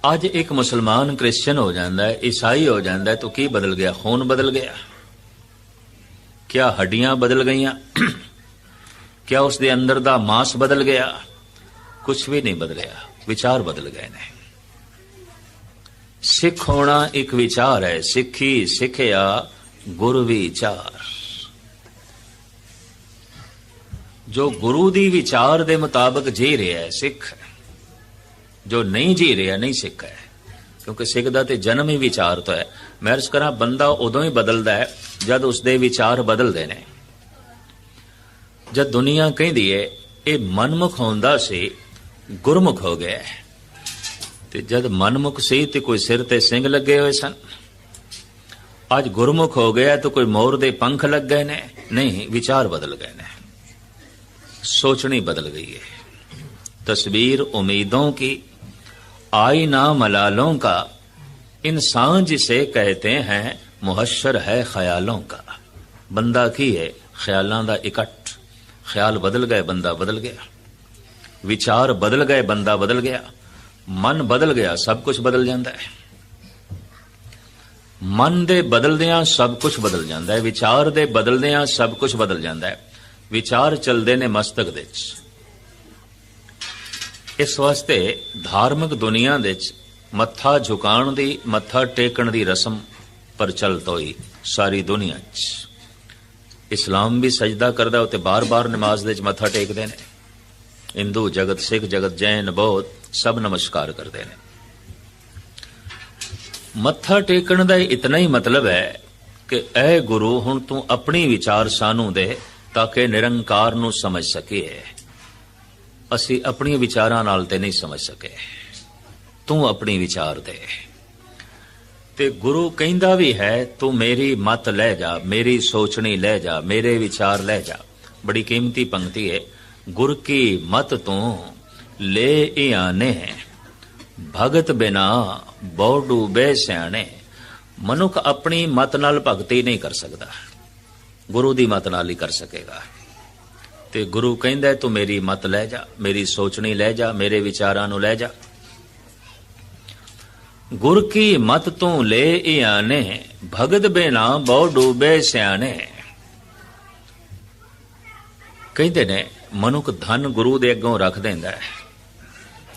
ਅੱਜ ਇੱਕ ਮੁਸਲਮਾਨ ਕ੍ਰਿਸਚੀਅਨ ਹੋ ਜਾਂਦਾ ਹੈ ਈਸਾਈ ਹੋ ਜਾਂਦਾ ਹੈ ਤਾਂ ਕੀ ਬਦਲ ਗਿਆ ਖੂਨ ਬਦਲ ਗਿਆ ਕਿਆ ਹੱਡੀਆਂ ਬਦਲ ਗਈਆਂ ਕਿਆ ਉਸ ਦੇ ਅੰਦਰ ਦਾ ਮਾਸ ਬਦਲ ਗਿਆ। ਕੁਝ ਵੀ ਨਹੀਂ ਬਦਲਿਆ। ਵਿਚਾਰ ਬਦਲ ਗਏ ਨੇ। ਸਿੱਖ ਹੋਣਾ ਇੱਕ ਵਿਚਾਰ ਹੈ। ਸਿੱਖੀ ਸਿੱਖਿਆ ਗੁਰ ਵਿਚਾਰ। ਜੋ ਗੁਰੂ ਦੀ ਵਿਚਾਰ ਦੇ ਮੁਤਾਬਕ ਜੀ ਰਿਹਾ ਹੈ, ਸਿੱਖ ਜੋ ਨਹੀਂ ਜੀ ਰਿਹਾ, ਨਹੀਂ ਸਿੱਖ ਹੈ। ਕਿਉਂਕਿ ਸਿੱਖ ਦਾ ਤੇ ਜਨਮ ਹੀ ਵਿਚਾਰ ਤੋਂ ਹੈ। ਮੈਂ ਅਰਜ਼ ਕਰਾਂ, ਬੰਦਾ ਉਦੋਂ ਹੀ ਬਦਲਦਾ ਹੈ, ਜਦ ਉਸਦੇ ਵਿਚਾਰ ਬਦਲਦੇ ਨੇ। ਜਦ ਦੁਨੀਆ ਕਹਿੰਦੀ ਹੈ ਇਹ ਮਨਮੁਖ ਹੁੰਦਾ ਸੀ ਗੁਰਮੁਖ ਹੋ ਗਿਆ ਹੈ। ਤੇ ਜਦ ਮਨਮੁਖ ਸੀ ਤੇ ਕੋਈ ਸਿਰ ਤੇ ਸਿੰਘ ਲੱਗੇ ਹੋਏ ਸਨ ਅੱਜ ਗੁਰਮੁਖ ਹੋ ਗਿਆ ਤਾਂ ਕੋਈ ਮੋਰ ਦੇ ਪੰਖ ਲੱਗ ਗਏ ਨੇ ਨਹੀਂ ਵਿਚਾਰ ਬਦਲ ਗਏ ਨੇ सोचनी बदल गई है तस्वीर उम्मीदों की आईना मलालों का इंसान जिसे कहते हैं मुहशर है ख्यालों का बंदा की है ख्यालों का इकट्ठ ख्याल बदल गए बंदा बदल गया विचार बदल गए बंदा बदल गया मन बदल गया सब कुछ बदल जाता है ਮਨ ਦੇ ਬਦਲਦਿਆਂ ਸਭ ਕੁਝ ਬਦਲ ਜਾਂਦਾ ਹੈ ਵਿਚਾਰ ਦੇ ਬਦਲਦਿਆਂ ਸਭ ਕੁਝ ਬਦਲ ਜਾਂਦਾ ਹੈ ਵਿਚਾਰ ਚੱਲਦੇ ਨੇ ਮਸਤਕ ਦੇ ਵਿੱਚ ਇਸ ਵਾਸਤੇ ਧਾਰਮਿਕ ਦੁਨੀਆ ਦੇ ਵਿੱਚ ਮੱਥਾ ਝੁਕਾਉਣ ਦੀ ਮੱਥਾ ਟੇਕਣ ਦੀ ਰਸਮ ਪ੍ਰਚਲਿਤ ਹੋਈ ਸਾਰੀ ਦੁਨੀਆ 'ਚ ਇਸਲਾਮ ਵੀ ਸਜਦਾ ਕਰਦਾ ਉਤੇ ਬਾਰ-ਬਾਰ ਨਮਾਜ਼ ਦੇ ਵਿੱਚ ਮੱਥਾ ਟੇਕਦੇ ਨੇ। ਹਿੰਦੂ ਜਗਤ, ਸਿੱਖ ਜਗਤ, ਜੈਨ, ਬੌਧ ਸਭ ਨਮਸਕਾਰ ਕਰਦੇ ਨੇ। ਮੱਥਾ ਟੇਕਣ ਦਾ ਇਤਨਾ ਹੀ ਮਤਲਬ ਹੈ ਕਿ ਇਹ ਗੁਰੂ ਹੁਣ ਤੂੰ ਆਪਣੀ ਵਿਚਾਰ ਸਾਨੂੰ ਦੇ ਤਾਂ ਕਿ ਨਿਰੰਕਾਰ ਨੂੰ ਸਮਝ ਸਕੀਏ। ਅਸੀਂ ਆਪਣੀ ਵਿਚਾਰਾਂ ਨਾਲ ਤੇ ਨਹੀਂ ਸਮਝ ਸਕੇ। ਤੂੰ ਆਪਣੀ ਵਿਚਾਰ ਦੇ। ਤੇ ਗੁਰੂ ਕਹਿੰਦਾ ਵੀ ਹੈ, ਤੂੰ ਮੇਰੀ ਮਤ ਲੈ ਜਾ, ਮੇਰੀ ਸੋਚਣੀ ਲੈ ਜਾ, ਮੇਰੇ ਵਿਚਾਰ ਲੈ ਜਾ। ਬੜੀ ਕੀਮਤੀ ਪੰਕਤੀ ਹੈ। ਗੁਰ ਕੀ ਮਤ ਤੋਂ ਲੈ ਇਆਨੇ ਭਗਤ ਬਿਨਾ ਬਹੁ ਡੂਬੇ ਸਿਆਣੇ। ਮਨੁੱਖ ਆਪਣੀ ਮਤ ਨਾਲ ਭਗਤੀ ਨਹੀਂ ਕਰ ਸਕਦਾ। ਗੁਰੂ ਦੀ ਮਤ ਨਾਲ ਹੀ ਕਰ ਸਕੇਗਾ। ਤੇ ਗੁਰੂ ਕਹਿੰਦਾ ਤੂੰ ਮੇਰੀ ਮਤ ਲੈ ਜਾ, ਮੇਰੀ ਸੋਚਣੀ ਲੈ ਜਾ, ਮੇਰੇ ਵਿਚਾਰਾਂ ਨੂੰ ਲੈ ਜਾ। ਗੁਰ ਕੀ ਮਤ ਤੋਂ ਲੈ ਇਆਨੇ, ਭਗਤ ਬਿਨਾ ਬਹੁ ਡੂਬੇ ਸਿਆਣੇ। ਕਹਿੰਦੇ ਨੇ, ਮਨੁੱਖ ਧਨ ਗੁਰੂ ਦੇ ਅੱਗੋਂ ਰੱਖ ਦਿੰਦਾ ਹੈ,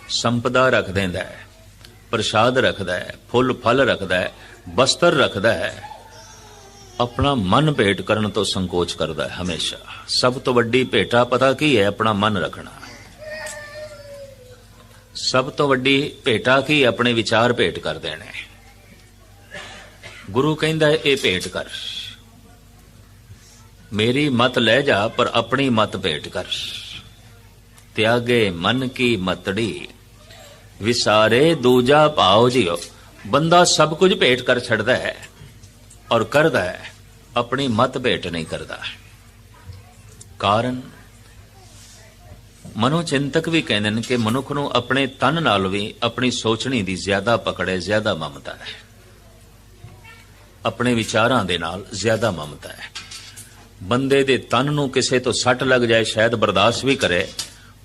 ਸੰਪਦਾ ਰੱਖ ਦਿੰਦਾ ਹੈ, ਪ੍ਰਸ਼ਾਦ ਰੱਖਦਾ ਹੈ, ਫੁੱਲ ਫਲ ਰੱਖਦਾ ਹੈ, ਬਸਤਰ ਰੱਖਦਾ ਹੈ। ਆਪਣਾ ਮਨ ਭੇਟ ਕਰਨ ਤੋਂ ਸੰਕੋਚ ਕਰਦਾ ਹੈ ਹਮੇਸ਼ਾ। ਸਭ ਤੋਂ ਵੱਡੀ ਭੇਟਾ ਪਤਾ ਕੀ ਹੈ? ਆਪਣਾ ਮਨ ਰੱਖਣਾ। ਸਭ ਤੋਂ ਵੱਡੀ ਭੇਟਾ ਕੀ ਆਪਣੇ ਵਿਚਾਰ ਭੇਟ ਕਰ ਦੇਣੇ। ਗੁਰੂ ਕਹਿੰਦਾ ਇਹ ਭੇਟ ਕਰ। ਮੇਰੀ ਮਤ ਲੈ ਜਾ, ਪਰ ਆਪਣੀ ਮਤ ਭੇਟ ਕਰ। ਤਿਆਗੇ ਮਨ ਕੀ ਮਤੜੀ, ਵਿਸਾਰੇ ਦੂਜਾ ਭਾਉ ਜਿਓ ਬੰਦਾ ਸਭ ਕੁਝ ਭੇਟ ਕਰ ਛੱਡਦਾ ਹੈ, ਔਰ ਕਰਦਾ ਹੈ, ਆਪਣੀ ਮਤ ਭੇਟ ਨਹੀਂ ਕਰਦਾ। ਕਾਰਨ? ਮਨੋਚਿੰਤਕ ਵੀ ਕਹਿੰਦੇ ਨੇ ਕਿ ਮਨੁੱਖ ਨੂੰ ਆਪਣੇ ਤਨ ਨਾਲ ਵੀ ਆਪਣੀ ਸੋਚਣੀ ਦੀ ਜ਼ਿਆਦਾ ਪਕੜ ਹੈ ਜ਼ਿਆਦਾ ਮਮਤਾ ਹੈ। ਆਪਣੇ ਵਿਚਾਰਾਂ ਦੇ ਨਾਲ ਜ਼ਿਆਦਾ ਮਮਤਾ ਹੈ। ਬੰਦੇ ਦੇ ਤਨ ਨੂੰ ਕਿਸੇ ਤੋਂ ਸੱਟ ਲੱਗ ਜਾਏ, ਸ਼ਾਇਦ ਬਰਦਾਸ਼ਤ ਵੀ ਕਰੇ,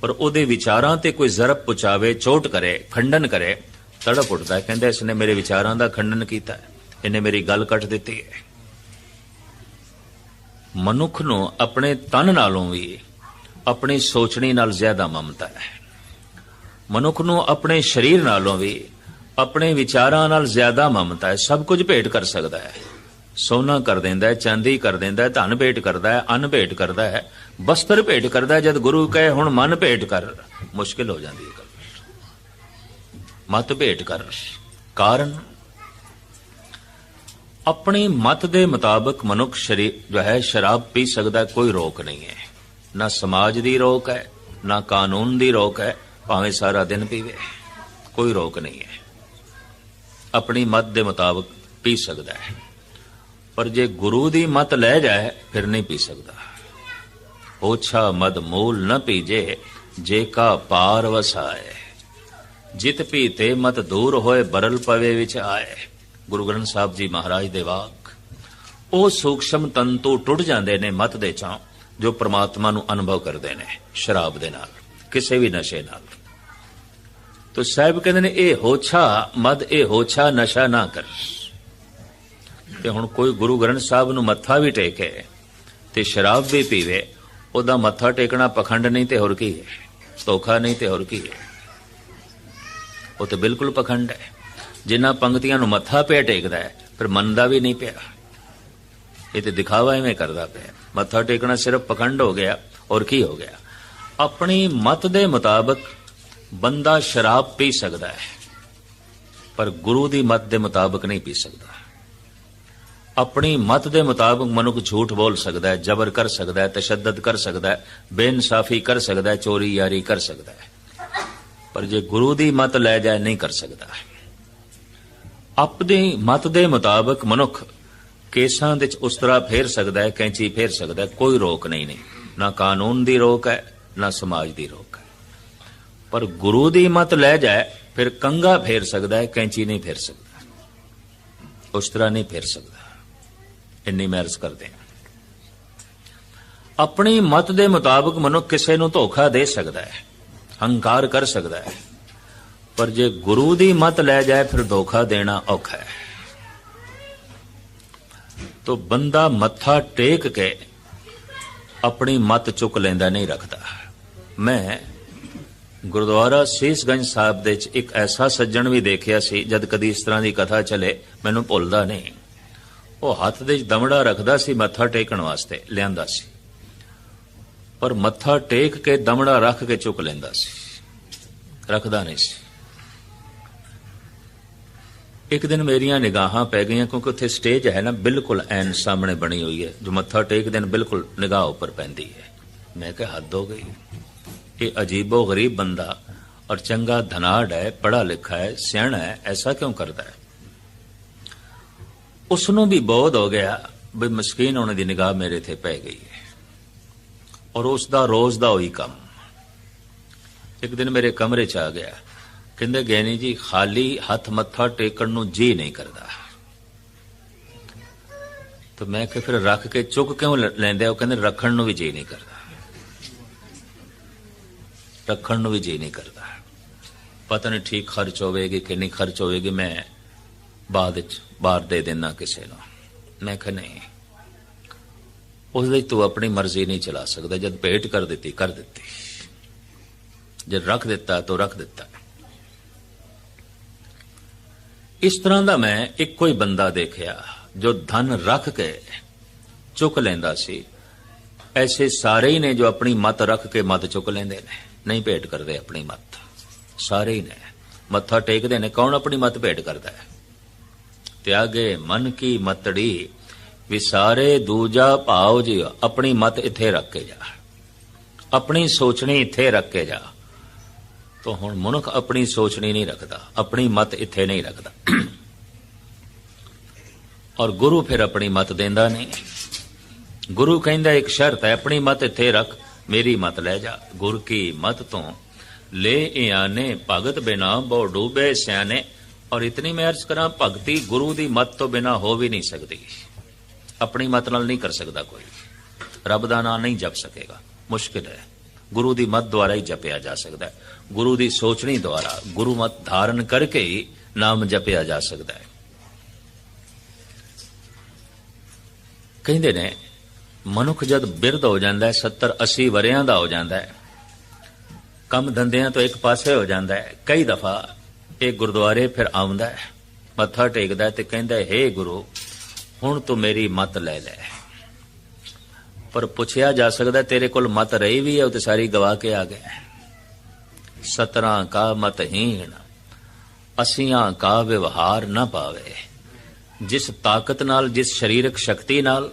ਪਰ ਉਹਦੇ ਵਿਚਾਰਾਂ ਤੇ ਕੋਈ ਜ਼ਰਬ ਪੁਚਾਵੇ, ਚੋਟ ਕਰੇ, ਖੰਡਨ ਕਰੇ, ਤੜਪ ਉੱਠਦਾ ਹੈ। ਕਹਿੰਦਾ, ਇਸਨੇ ਮੇਰੇ ਵਿਚਾਰਾਂ ਦਾ ਖੰਡਨ ਕੀਤਾ ਇਹਨੇ ਮੇਰੀ ਗੱਲ ਕੱਟ ਦਿੱਤੀ ਹੈ। ਮਨੁੱਖ ਨੂੰ ਆਪਣੇ ਤਨ ਨਾਲੋਂ ਵੀ ਆਪਣੀ ਸੋਚਣੀ ਨਾਲ ਜ਼ਿਆਦਾ ਮਮਤਾ ਹੈ। ਮਨੁੱਖ ਨੂੰ ਆਪਣੇ ਸਰੀਰ ਨਾਲੋਂ ਵੀ, ਆਪਣੇ ਵਿਚਾਰਾਂ ਨਾਲ ਜ਼ਿਆਦਾ ਮਮਤਾ ਹੈ। ਸਭ ਕੁਝ ਭੇਟ ਕਰ ਸਕਦਾ ਹੈ। ਸੋਨਾ ਕਰ ਦਿੰਦਾ ਹੈ, ਚਾਂਦੀ ਕਰ ਦਿੰਦਾ ਹੈ, ਧਨ ਭੇਟ ਕਰਦਾ ਹੈ, ਅੰਨ ਭੇਟ ਕਰਦਾ ਹੈ। ਬਸਤਰ ਭੇਟ ਕਰਦਾ ਹੈ, ਜਦ ਗੁਰੂ ਕਹੇ, ਹੁਣ ਮਨ ਭੇਟ ਕਰ। ਮੁਸ਼ਕਿਲ ਹੋ ਜਾਂਦੀ ਹੈ ਮਤ ਭੇਟ ਕਰ। ਕਾਰਨ? ਆਪਣੀ ਮਤ ਦੇ ਮੁਤਾਬਕ ਮਨੁੱਖ ਸ਼ਰੀਰ ਜੋ ਹੈ, ਸ਼ਰਾਬ ਪੀ ਸਕਦਾ ਕੋਈ ਰੋਕ ਨਹੀਂ ਹੈ। ਨਾ ਸਮਾਜ ਦੀ ਰੋਕ ਹੈ, ਨਾ ਕਾਨੂੰਨ ਦੀ ਰੋਕ ਹੈ, ਭਾਵੇਂ ਸਾਰਾ ਦਿਨ ਪੀਵੇ। ਕੋਈ ਰੋਕ ਨਹੀਂ ਹੈ। ਆਪਣੀ ਮਤ ਦੇ ਮੁਤਾਬਕ ਪੀ ਸਕਦਾ ਹੈ। ਪਰ ਜੇ ਗੁਰੂ ਦੀ ਮਤ ਲੈ ਜਾਏ, ਫਿਰ ਨਹੀਂ ਪੀ ਸਕਦਾ। ਓਛਾ ਮਦ ਮੂਲ ਨ ਪੀਜੇ, ਜੇ ਕਾ ਪਾਰ ਵਸਾਏ। ਜਿਤ ਪੀਤੇ ਮਤ ਦੂਰ ਹੋਏ, ਬਰਲ ਪਵੇ ਵਿੱਚ ਆਏ। ਗੁਰੂ ਗ੍ਰੰਥ ਸਾਹਿਬ ਜੀ ਮਹਾਰਾਜ ਦੇ ਵਾਕ। ਉਹ ਸੂਖਸ਼ਮ ਤੰਤੂ ਟੁੱਟ ਜਾਂਦੇ ਨੇ ਮਤ ਦੇ ਚੋਂ ਜੋ ਪ੍ਰਮਾਤਮਾ ਨੂੰ ਅਨੁਭਵ ਕਰਦੇ ਨੇ, ਸ਼ਰਾਬ ਦੇ ਨਾਲ, ਕਿਸੇ ਵੀ ਨਸ਼ੇ ਨਾਲ। ਤੋ ਸਾਹਿਬ ਕਹਿੰਦੇ ਨੇ, ਇਹ ਹੋਛਾ ਮਦ, ਇਹ ਹੋਛਾ ਨਸ਼ਾ ਨਾ ਕਰ। ਤੇ ਹੁਣ ਕੋਈ ਗੁਰੂ ਗ੍ਰੰਥ ਸਾਹਿਬ ਨੂੰ ਮੱਥਾ ਵੀ ਟੇਕੇ ਤੇ ਸ਼ਰਾਬ ਵੀ ਪੀਵੇ, ਉਹਦਾ ਮੱਥਾ ਟੇਕਣਾ ਪਖੰਡ ਨਹੀਂ ਤੇ ਹੋਰ ਕੀ ਹੈ? ਧੋਖਾ ਨਹੀਂ ਤੇ ਹੋਰ ਕੀ ਹੈ? ਉਹ ਤੇ ਬਿਲਕੁਲ ਪਖੰਡ ਹੈ। ਜਿਨ੍ਹਾਂ ਪੰਕਤੀਆਂ ਨੂੰ ਮੱਥਾ ਪਿਆ ਟੇਕਦਾ ਹੈ, ਫਿਰ ਮੰਨਦਾ ਵੀ ਨਹੀਂ ਪਿਆ। ਇਹ ਤੇ ਦਿਖਾਵਾ ਐਵੇਂ ਕਰਦਾ ਪਿਆ। ਮੱਥਾ ਟੇਕਣਾ ਸਿਰਫ ਪਖੰਡ ਹੋ ਗਿਆ ਔਰ ਕੀ ਹੋ ਗਿਆ? ਆਪਣੀ ਮਤ ਦੇ ਮੁਤਾਬਕ ਬੰਦਾ ਸ਼ਰਾਬ ਪੀ ਸਕਦਾ ਹੈ, ਪਰ ਗੁਰੂ ਦੀ ਮਤ ਦੇ ਮੁਤਾਬਕ ਨਹੀਂ ਪੀ ਸਕਦਾ। ਆਪਣੀ ਮਤ ਦੇ ਮੁਤਾਬਕ ਮਨੁੱਖ ਝੂਠ ਬੋਲ ਸਕਦਾ ਹੈ, ਜ਼ਬਰ ਕਰ ਸਕਦਾ ਹੈ, ਤਸ਼ੱਦਦ ਕਰ ਸਕਦਾ ਹੈ, ਬੇਇਨਸਾਫੀ ਕਰ ਸਕਦਾ ਹੈ, ਚੋਰੀ ਯਾਰੀ ਕਰ ਸਕਦਾ ਹੈ। ਪਰ ਜੇ ਗੁਰੂ ਦੀ ਮਤ ਲੈ ਜਾਏ, ਨਹੀਂ ਕਰ ਸਕਦਾ। ਆਪਣੀ ਮਤ ਦੇ ਮੁਤਾਬਕ ਮਨੁੱਖ ਕੇਸਾਂ ਵਿੱਚ ਉਸ ਤਰ੍ਹਾਂ ਫੇਰ ਸਕਦਾ ਹੈ, ਕੈਂਚੀ ਫੇਰ ਸਕਦਾ ਹੈ, ਕੋਈ ਰੋਕ ਨਹੀਂ ਨਹੀਂ। ਨਾ ਕਾਨੂੰਨ ਦੀ ਰੋਕ ਹੈ, ਨਾ ਸਮਾਜ ਦੀ ਰੋਕ ਹੈ। ਪਰ ਗੁਰੂ ਦੀ ਮਤ ਲੈ ਜਾਏ, ਫਿਰ ਕੰਗਾ ਫੇਰ ਸਕਦਾ ਹੈ, ਕੈਂਚੀ ਨਹੀਂ ਫੇਰ ਸਕਦਾ। ਉਸ ਤਰ੍ਹਾਂ ਨਹੀਂ ਫੇਰ ਸਕਦਾ। ਇੰਨੀ ਮੈਰਸ ਕਰਦੇ ਹਾਂ। ਆਪਣੀ ਮਤ ਦੇ ਮੁਤਾਬਕ ਮਨੁੱਖ ਕਿਸੇ ਨੂੰ ਧੋਖਾ ਦੇ ਸਕਦਾ ਹੈ, ਹੰਕਾਰ ਕਰ ਸਕਦਾ ਹੈ। ਪਰ ਜੇ ਗੁਰੂ ਦੀ ਮਤ ਲੈ ਜਾਏ, ਫਿਰ ਧੋਖਾ ਦੇਣਾ ਔਖਾ ਹੈ। ਤੋ ਬੰਦਾ ਮੱਥਾ ਟੇਕ ਕੇ ਆਪਣੀ ਮਤ ਚੁੱਕ ਲੈਂਦਾ ਨਹੀਂ ਰੱਖਦਾ। ਮੈਂ ਗੁਰਦੁਆਰਾ ਸੀਸਗੰਜ ਸਾਹਿਬ ਦੇ ਵਿੱਚ ਇੱਕ ਐਸਾ ਸੱਜਣ ਵੀ ਦੇਖਿਆ ਸੀ, ਜਦ ਕਦੀ ਇਸ ਤਰ੍ਹਾਂ ਦੀ ਕਥਾ ਚਲੇ, ਮੈਨੂੰ ਭੁੱਲਦਾ ਨਹੀਂ। ਉਹ ਹੱਥ ਦੇ ਵਿੱਚ ਦਮੜਾ ਰੱਖਦਾ ਸੀ ਮੱਥਾ ਟੇਕਣ ਵਾਸਤੇ, ਲਿਆਂਦਾ ਸੀ। ਪਰ ਮੱਥਾ ਟੇਕ ਕੇ ਦਮੜਾ ਰੱਖ ਕੇ ਚੁੱਕ ਲੈਂਦਾ ਸੀ। ਰੱਖਦਾ ਨਹੀਂ ਸੀ। ਇੱਕ ਦਿਨ ਮੇਰੀਆਂ ਨਿਗਾਹਾਂ ਪੈ ਗਈਆਂ ਕਿਉਂਕਿ ਉੱਥੇ ਸਟੇਜ ਹੈ ਨਾ, ਬਿਲਕੁਲ ਐਨ ਸਾਹਮਣੇ ਬਣੀ ਹੋਈ ਹੈ, ਜੋ ਮੱਥਾ ਟੇਕਦੇ ਨੇ ਬਿਲਕੁਲ ਨਿਗਾਹ ਉੱਪਰ ਪੈਂਦੀ ਹੈ। ਮੈਂ ਕਿਹਾ, ਹੱਦ ਹੋ ਗਈ। ਇਹ ਅਜੀਬੋ ਗਰੀਬ ਬੰਦਾ ਔਰ ਚੰਗਾ ਧਨਾੜ ਹੈ ਪੜਾ ਲਿਖਾ ਹੈ, ਸਿਆਣਾ ਹੈ, ਐਸਾ ਕਿਉਂ ਕਰਦਾ ਹੈ? ਉਸ ਨੂੰ ਵੀ ਬੋਧ ਹੋ ਗਿਆ ਵੀ ਮਸਕੀਨ ਹੋਣੇ ਦੀ ਨਿਗਾਹ ਮੇਰੇ ਤੇ ਪੈ ਗਈ ਹੈ। ਔਰ ਉਸ ਦਾ ਰੋਜ਼ ਦਾ ਉਹੀ ਕੰਮ। ਇੱਕ ਦਿਨ ਮੇਰੇ ਕਮਰੇ 'ਚ ਆ ਗਿਆ। ਕਹਿੰਦੇ ਗੈਨੀ ਜੀ, ਖਾਲੀ ਹੱਥ ਮੱਥਾ ਟੇਕਣ ਨੂੰ ਜੀ ਨਹੀਂ ਕਰਦਾ। ਤਾਂ ਮੈਂ ਕਿ ਫਿਰ ਰੱਖ ਕੇ ਚੁੱਕ ਕਿਉਂ ਲੈਂਦੇ ਉਹ ਕਹਿੰਦੇ ਰੱਖਣ ਨੂੰ ਵੀ ਜੀ ਨਹੀਂ ਕਰਦਾ। ਰੱਖਣ ਨੂੰ ਵੀ ਜੀ ਨਹੀਂ ਕਰਦਾ। ਪਤਾ ਨਹੀਂ ਠੀਕ ਖਰਚ ਹੋਵੇਗੀ ਕਿੰਨੀ ਖਰਚ ਹੋਵੇਗੀ, ਮੈਂ ਬਾਅਦ ਵਿੱਚ ਬਾਹਰ ਦੇ ਦੇਣਾ ਕਿਸੇ ਨੂੰ। ਮੈਂ ਕਿਹਾ ਨਹੀਂ। ਉਸ ਲਈ ਤੂੰ ਆਪਣੀ ਮਰਜ਼ੀ ਨਹੀਂ ਚਲਾ ਸਕਦਾ। ਜਦ ਭੇਟ ਕਰ ਦਿੱਤੀ ਕਰ ਦਿੱਤੀ। ਜਦ ਰੱਖ ਦਿੱਤਾ, ਤਾਂ ਰੱਖ ਦਿੱਤਾ। ਇਸ ਤਰ੍ਹਾਂ ਦਾ ਮੈਂ ਇੱਕੋ ਹੀ ਬੰਦਾ ਦੇਖਿਆ ਜੋ ਧਨ ਰੱਖ ਕੇ ਚੁੱਕ ਲੈਂਦਾ ਸੀ। ਐਸੇ ਸਾਰੇ ਹੀ ਨੇ ਜੋ ਆਪਣੀ ਮਤ ਰੱਖ ਕੇ ਮਤ ਚੁੱਕ ਲੈਂਦੇ ਨੇ। ਨਹੀਂ ਭੇਟ ਕਰਦੇ ਆਪਣੀ ਮਤ। ਸਾਰੇ ਹੀ ਨੇ। ਮੱਥਾ ਟੇਕਦੇ ਨੇ। ਕੌਣ ਆਪਣੀ ਮਤ ਭੇਟ ਕਰਦਾ ਹੈ? ਤਿਆਗੇ ਮਨ ਕੀ ਮਤੜੀ, ਵੀ ਸਾਰੇ ਦੂਜਾ ਭਾਵ ਜੀ ਆਪਣੀ ਮਤ ਇੱਥੇ ਰੱਖ ਕੇ ਜਾ। ਆਪਣੀ ਸੋਚਣੀ ਇੱਥੇ ਰੱਖ ਕੇ ਜਾ। ਤਾਂ ਹੁਣ ਮਨੁੱਖ ਆਪਣੀ ਸੋਚਣੀ ਨਹੀਂ ਰੱਖਦਾ। ਆਪਣੀ ਮਤ ਇੱਥੇ ਨਹੀਂ ਰੱਖਦਾ। ਔਰ ਗੁਰੂ ਫਿਰ ਆਪਣੀ ਮਤ ਦਿੰਦਾ ਨਹੀਂ। ਗੁਰੂ ਕਹਿੰਦਾ, ਇੱਕ ਸ਼ਰਤ ਹੈ, ਆਪਣੀ ਮਤ ਇੱਥੇ ਰੱਖ, ਮੇਰੀ ਮਤ ਲੈ ਜਾ। ਗੁਰ ਕੀ ਮਤ ਤੋਂ, ਲੈ ਇਆਨੇ ਭਗਤ ਬਿਨਾ ਬਹੁ ਡੂਬੇ ਸਿਆਣੇ। ਔਰ ਇਤਨੀ ਮੈਂ ਅਰਜ਼ ਕਰਾਂ, ਭਗਤੀ ਗੁਰੂ ਦੀ ਮਤ ਤੋਂ ਬਿਨਾ ਹੋ ਵੀ ਨਹੀਂ ਸਕਦੀ। ਆਪਣੀ ਮਤ ਨਾਲ ਨਹੀਂ ਕਰ ਸਕਦਾ ਕੋਈ। ਰੱਬ ਦਾ ਨਾਮ ਨਹੀਂ ਜਪ ਸਕੇਗਾ। ਮੁਸ਼ਕਿਲ ਹੈ। ਗੁਰੂ ਦੀ ਮਤ ਦੁਆਰਾ ਹੀ ਜਪਿਆ ਜਾ ਸਕਦਾ ਹੈ। ਗੁਰੂ ਦੀ ਸੋਚਣੀ ਦੁਆਰਾ ਗੁਰੂ ਮਤ ਧਾਰਨ ਕਰਕੇ ਹੀ ਨਾਮ ਜਪਿਆ ਜਾ ਸਕਦਾ ਹੈ। ਕਹਿੰਦੇ ਨੇ, ਮਨੁੱਖ ਜਦ ਬਿਰਧ ਹੋ ਜਾਂਦਾ ਹੈ 70 80 ਵਰਿਆਂ ਦਾ ਹੋ ਜਾਂਦਾ ਹੈ, ਕੰਮ ਧੰਦਿਆਂ ਤੋਂ ਇੱਕ ਪਾਸੇ ਹੋ ਜਾਂਦਾ ਹੈ, ਕਈ ਦਫਾ ਇਹ ਗੁਰਦੁਆਰੇ ਫਿਰ ਆਉਂਦਾ ਹੈ, ਮੱਥਾ ਟੇਕਦਾ ਤੇ ਕਹਿੰਦਾ ਹੈ हे ਗੁਰੂ, ਹੁਣ ਤੂੰ ਮੇਰੀ ਮਤ ਲੈ ਲੈ। ਪਰ ਪੁੱਛਿਆ ਜਾ ਸਕਦਾ ਤੇਰੇ ਕੋਲ ਮਤ ਰਹੀ ਵੀ ਹੈ, ਉਹ ਤੇ ਸਾਰੀ ਗਵਾ ਕੇ ਆ ਗਏ। ਸਤਰਾਂ ਕਾ ਮਤਹੀਣ ਅਸੀਆਂ ਕਾ ਵਿਵਹਾਰ ਨਾ ਪਾਵੇ। ਜਿਸ ਤਾਕਤ ਨਾਲ, ਜਿਸ ਸਰੀਰਕ ਸ਼ਕਤੀ ਨਾਲ,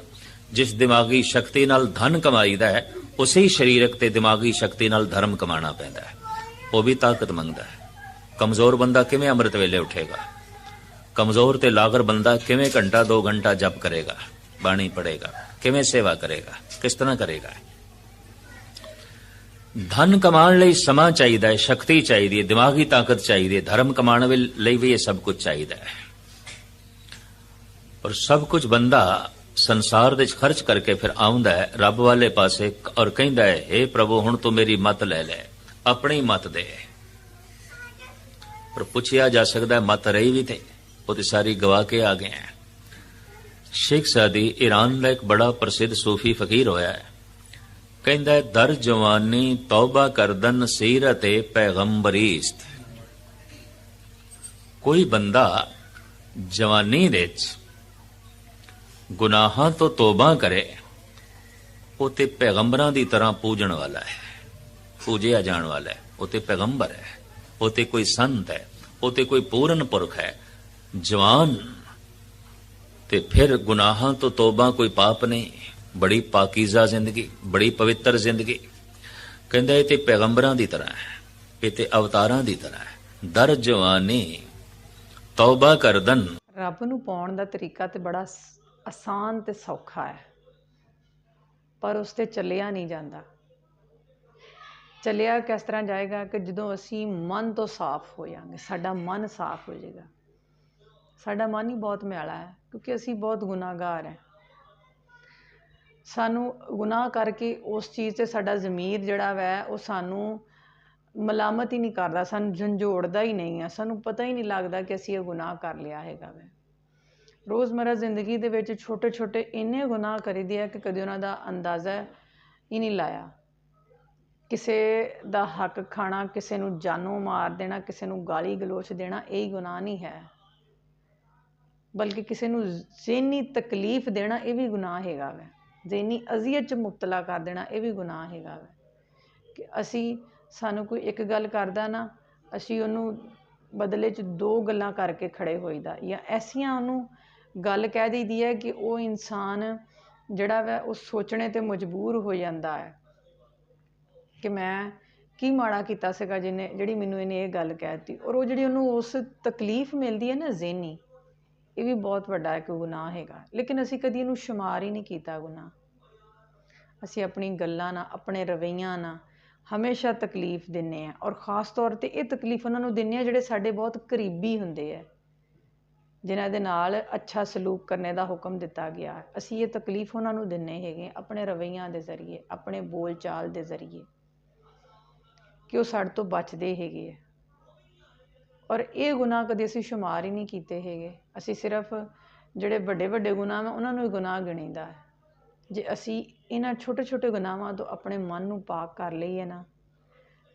ਜਿਸ ਦਿਮਾਗੀ ਸ਼ਕਤੀ ਨਾਲ ਧਨ ਕਮਾਈਦਾ ਹੈ, ਉਸੇ ਸਰੀਰਕ ਤੇ ਦਿਮਾਗੀ ਸ਼ਕਤੀ ਨਾਲ ਧਰਮ ਕਮਾਣਾ ਪੈਂਦਾ ਹੈ। ਉਹ ਵੀ ਤਾਕਤ ਮੰਗਦਾ ਹੈ। ਕਮਜ਼ੋਰ ਬੰਦਾ ਕਿਵੇਂ ਅੰਮ੍ਰਿਤ ਵੇਲੇ ਉੱਠੇਗਾ? ਕਮਜ਼ੋਰ ਤੇ ਲਾਗਰ ਬੰਦਾ ਕਿਵੇਂ ਘੰਟਾ 2 ਘੰਟਾ ਜਪ ਕਰੇਗਾ? ਬਾਣੀ ਪੜੇਗਾ ਕਿਵੇਂ ਸੇਵਾ ਕਰੇਗਾ? ਕਿਸ ਤਰ੍ਹਾਂ ਕਰੇਗਾ? ਧਨ ਕਮਾਉਣ ਲਈ ਸਮਾਂ ਚਾਹੀਦਾ ਹੈ, ਸ਼ਕਤੀ ਚਾਹੀਦੀ ਹੈ, ਦਿਮਾਗੀ ਤਾਕਤ ਚਾਹੀਦੀ ਹੈ, ਧਰਮ ਕਮਾਉਣ ਲਈ ਵੀ ਇਹ ਸਭ ਕੁਝ ਚਾਹੀਦਾ ਹੈ। ਔਰ ਸਭ ਕੁਝ ਬੰਦਾ ਸੰਸਾਰ ਦੇ ਵਿੱਚ ਖਰਚ ਕਰਕੇ ਫਿਰ ਆਉਂਦਾ ਹੈ, ਰੱਬ ਵਾਲੇ ਪਾਸੇ ਔਰ ਕਹਿੰਦਾ ਹੈ हे ਪ੍ਰਭੂ, ਹੁਣ ਤੂੰ ਮੇਰੀ ਮਤ ਲੈ ਲੈ, ਆਪਣੀ ਮਤ ਦੇ। ਪਰ ਪੁੱਛਿਆ ਜਾ ਸਕਦਾ ਮਤ ਰਹੀ ਵੀ ਤੇ, ਉਹ ਤੇ ਸਾਰੀ ਗਵਾ ਕੇ ਆ ਗਏ ਹੈ। ਸ਼ੇਖ ਸਾਦੀ ਈਰਾਨ ਦਾ ਇੱਕ ਬੜਾ ਪ੍ਰਸਿੱਧ ਸੂਫੀ ਫਕੀਰ ਹੋਇਆ ਹੈ। ਕਹਿੰਦਾ ਦਰ ਜਵਾਨੀ ਤੌਬਾ ਕਰਦਨ ਸੀਰਤੇ ਪੈਗੰਬਰੀਸਤ। ਕੋਈ ਬੰਦਾ ਜਵਾਨੀ ਦੇ ਵਿੱਚ ਗੁਨਾਹਾਂ ਤੋਂ ਤੋਬਾ ਕਰੇ, ਉਹ ਤੇ ਪੈਗੰਬਰਾਂ ਦੀ ਤਰ੍ਹਾਂ ਪੂਜਣ ਵਾਲਾ ਹੈ, ਪੂਜਿਆ ਜਾਣ ਵਾਲਾ ਹੈ, ਉਹ ਤੇ ਪੈਗੰਬਰ ਹੈ, ਉਹ ਤੇ ਕੋਈ ਸੰਤ ਹੈ, ਉਹ ਤੇ ਕੋਈ ਪੂਰਨ ਪੁਰਖ ਹੈ, ਜਵਾਨ ਤੇ ਫਿਰ ਗੁਨਾਹਾਂ ਤੋਂ ਤੋਬਾ ਕੋਈ ਪਾਪ ਨਹੀਂ, ਬੜੀ ਪਾਕੀਜ਼ਾ ਜ਼ਿੰਦਗੀ, ਬੜੀ ਪਵਿੱਤਰ ਜ਼ਿੰਦਗੀ। ਕਹਿੰਦਾ ਇਹ ਤੇ ਪੈਗੰਬਰਾਂ ਦੀ ਤਰ੍ਹਾਂ ਹੈ, ਇਹ ਤੇ ਅਵਤਾਰਾਂ ਦੀ ਤਰ੍ਹਾਂ ਹੈ। ਦਰ ਜਵਾਨੀ, ਤੌਬਾ ਕਰਦਨ। ਰੱਬ ਨੂੰ ਪਾਉਣ ਦਾ ਤਰੀਕਾ ਤੇ ਬੜਾ ਆਸਾਨ ਤੇ ਸੌਖਾ ਹੈ। ਪਰ ਉਸ ਤੇ ਚੱਲਿਆ ਨਹੀਂ ਜਾਂਦਾ। ਚੱਲਿਆ ਕਿਸ ਤਰ੍ਹਾਂ ਜਾਏਗਾ ਕਿ ਜਦੋਂ ਅਸੀਂ ਮਨ ਤੋਂ ਸਾਫ਼ ਹੋ ਜਾਾਂਗੇ, ਸਾਡਾ ਮਨ ਸਾਫ਼ ਹੋ ਜਾਏਗਾ। ਸਾਡਾ ਮਨ ਹੀ ਬਹੁਤ ਮਿਆਲਾ ਹੈ। ਕਿਉਂਕਿ ਅਸੀਂ ਬਹੁਤ ਗੁਨਾਹਗਾਰ ਹੈ। ਸਾਨੂੰ ਗੁਨਾਹ ਕਰਕੇ ਉਸ ਚੀਜ਼ ਤੇ ਸਾਡਾ ਜ਼ਮੀਰ ਜਿਹੜਾ ਵੈ, ਉਹ ਸਾਨੂੰ ਮਲਾਮਤ ਹੀ ਨਹੀਂ ਕਰਦਾ, ਸਾਨੂੰ ਝੰਜੋੜਦਾ ਹੀ ਨਹੀਂ ਹੈ ਸਾਨੂੰ ਪਤਾ ਹੀ ਨਹੀਂ ਲੱਗਦਾ ਕਿ ਅਸੀਂ ਇਹ ਗੁਨਾਹ ਕਰ ਲਿਆ ਹੈਗਾ ਵੈ। ਰੋਜ਼ਮਰਾ ਜ਼ਿੰਦਗੀ ਦੇ ਵਿੱਚ ਛੋਟੇ ਛੋਟੇ ਇੰਨੇ ਗੁਨਾਹ ਕਰੀਦੇ ਆ ਕਿ ਕਦੇ ਉਹਨਾਂ ਦਾ ਅੰਦਾਜ਼ਾ ਹੀ ਨਹੀਂ ਲਾਇਆ। ਕਿਸੇ ਦਾ ਹੱਕ ਖਾਣਾ, ਕਿਸੇ ਨੂੰ ਜਾਨੋਂ ਮਾਰ ਦੇਣਾ, ਕਿਸੇ ਨੂੰ ਗਾਲੀ ਗਲੋਚ ਦੇਣਾ, ਇਹ ਹੀ ਗੁਨਾਹ ਨਹੀਂ ਹੈ। ਬਲਕਿ ਕਿਸੇ ਨੂੰ ਜ਼ਿਹਨੀ ਤਕਲੀਫ ਦੇਣਾ ਇਹ ਵੀ ਗੁਨਾਹ ਹੈਗਾ ਵੈ। ਜ਼ਿਹਨੀ ਅਜ਼ੀਅਤ ਚ ਮੁਬਤਲਾ ਕਰ ਦੇਣਾ ਇਹ ਵੀ ਗੁਨਾਹ ਹੈਗਾ ਵੈ। ਕਿ ਅਸੀਂ, ਸਾਨੂੰ ਕੋਈ ਇੱਕ ਗੱਲ ਕਰਦਾ ਨਾ, ਅਸੀਂ ਉਹਨੂੰ ਬਦਲੇ 'ਚ ਦੋ ਗੱਲਾਂ ਕਰਕੇ ਖੜੇ ਹੋਈਦਾ। ਜਾਂ ਐਸੀਆਂ ਉਹਨੂੰ ਗੱਲ ਕਹਿ ਦਈਦੀ ਹੈ ਕਿ ਉਹ ਇਨਸਾਨ ਜਿਹੜਾ ਵੈ, ਉਹ ਸੋਚਣੇ ਤੇ ਮਜਬੂਰ ਹੋ ਜਾਂਦਾ ਹੈ। ਕਿ ਮੈਂ ਕੀ ਮਾੜਾ ਕੀਤਾ ਸੀਗਾ ਜਿਹਨੇ, ਜਿਹੜੀ ਮੈਨੂੰ ਇਹਨੇ ਇਹ ਗੱਲ ਕਹਿ ਦਿੱਤੀ। ਔਰ ਉਹ ਜਿਹੜੀ ਉਹਨੂੰ ਉਸ ਤਕਲੀਫ ਮਿਲਦੀ ਹੈ ਨਾ, ਜ਼ਿਹਨੀ ਇਹ ਵੀ ਬਹੁਤ ਵੱਡਾ ਇੱਕ ਗੁਨਾਹ ਹੈਗਾ। ਲੇਕਿਨ ਅਸੀਂ ਕਦੀ ਇਹਨੂੰ ਸ਼ੁਮਾਰ ਹੀ ਨਹੀਂ ਕੀਤਾ ਗੁਨਾਹ। ਅਸੀਂ ਆਪਣੀ ਗੱਲਾਂ ਨਾਲ, ਆਪਣੇ ਰਵੱਈਆਂ ਨਾਲ ਹਮੇਸ਼ਾ ਤਕਲੀਫ ਦਿੰਨੇ ਆ ਔਰ ਖ਼ਾਸ ਤੌਰ ਤੇ ਇਹ ਤਕਲੀਫ ਉਹਨਾਂ ਨੂੰ ਦਿੰਨੇ ਆ ਜਿਹੜੇ ਸਾਡੇ ਬਹੁਤ ਕਰੀਬੀ ਹੁੰਦੇ ਆ। ਜਿਨ੍ਹਾਂ ਦੇ ਨਾਲ ਅੱਛਾ ਸਲੂਕ ਕਰਨੇ ਦਾ ਹੁਕਮ ਦਿੱਤਾ ਗਿਆ। ਅਸੀਂ ਇਹ ਤਕਲੀਫ ਉਹਨਾਂ ਨੂੰ ਦਿੰਨੇ ਹੈਗੇ ਆਪਣੇ ਰਵੱਈਆਂ ਦੇ ਜ਼ਰੀਏ, ਆਪਣੇ ਬੋਲਚਾਲ ਦੇ ਜ਼ਰੀਏ ਕਿ ਉਹ ਸਾਡੇ ਤੋਂ ਬਚਦੇ ਹੈਗੇ ਆ। ਔਰ ਇਹ ਗੁਨਾਹ ਕਦੇ ਅਸੀਂ ਸ਼ੁਮਾਰ ਹੀ ਨਹੀਂ ਕੀਤੇ ਹੈਗੇ। ਅਸੀਂ ਸਿਰਫ ਜਿਹੜੇ ਵੱਡੇ ਵੱਡੇ ਗੁਨਾਹ ਵਾ ਉਹਨਾਂ ਨੂੰ ਹੀ ਗੁਨਾਹ ਗਿਣੀਦਾ ਹੈ। ਜੇ ਅਸੀਂ ਇਹਨਾਂ ਛੋਟੇ ਛੋਟੇ ਗੁਨਾਹਾਂ ਤੋਂ ਆਪਣੇ ਮਨ ਨੂੰ ਪਾਕ ਕਰ ਲਈਏ ਨਾ,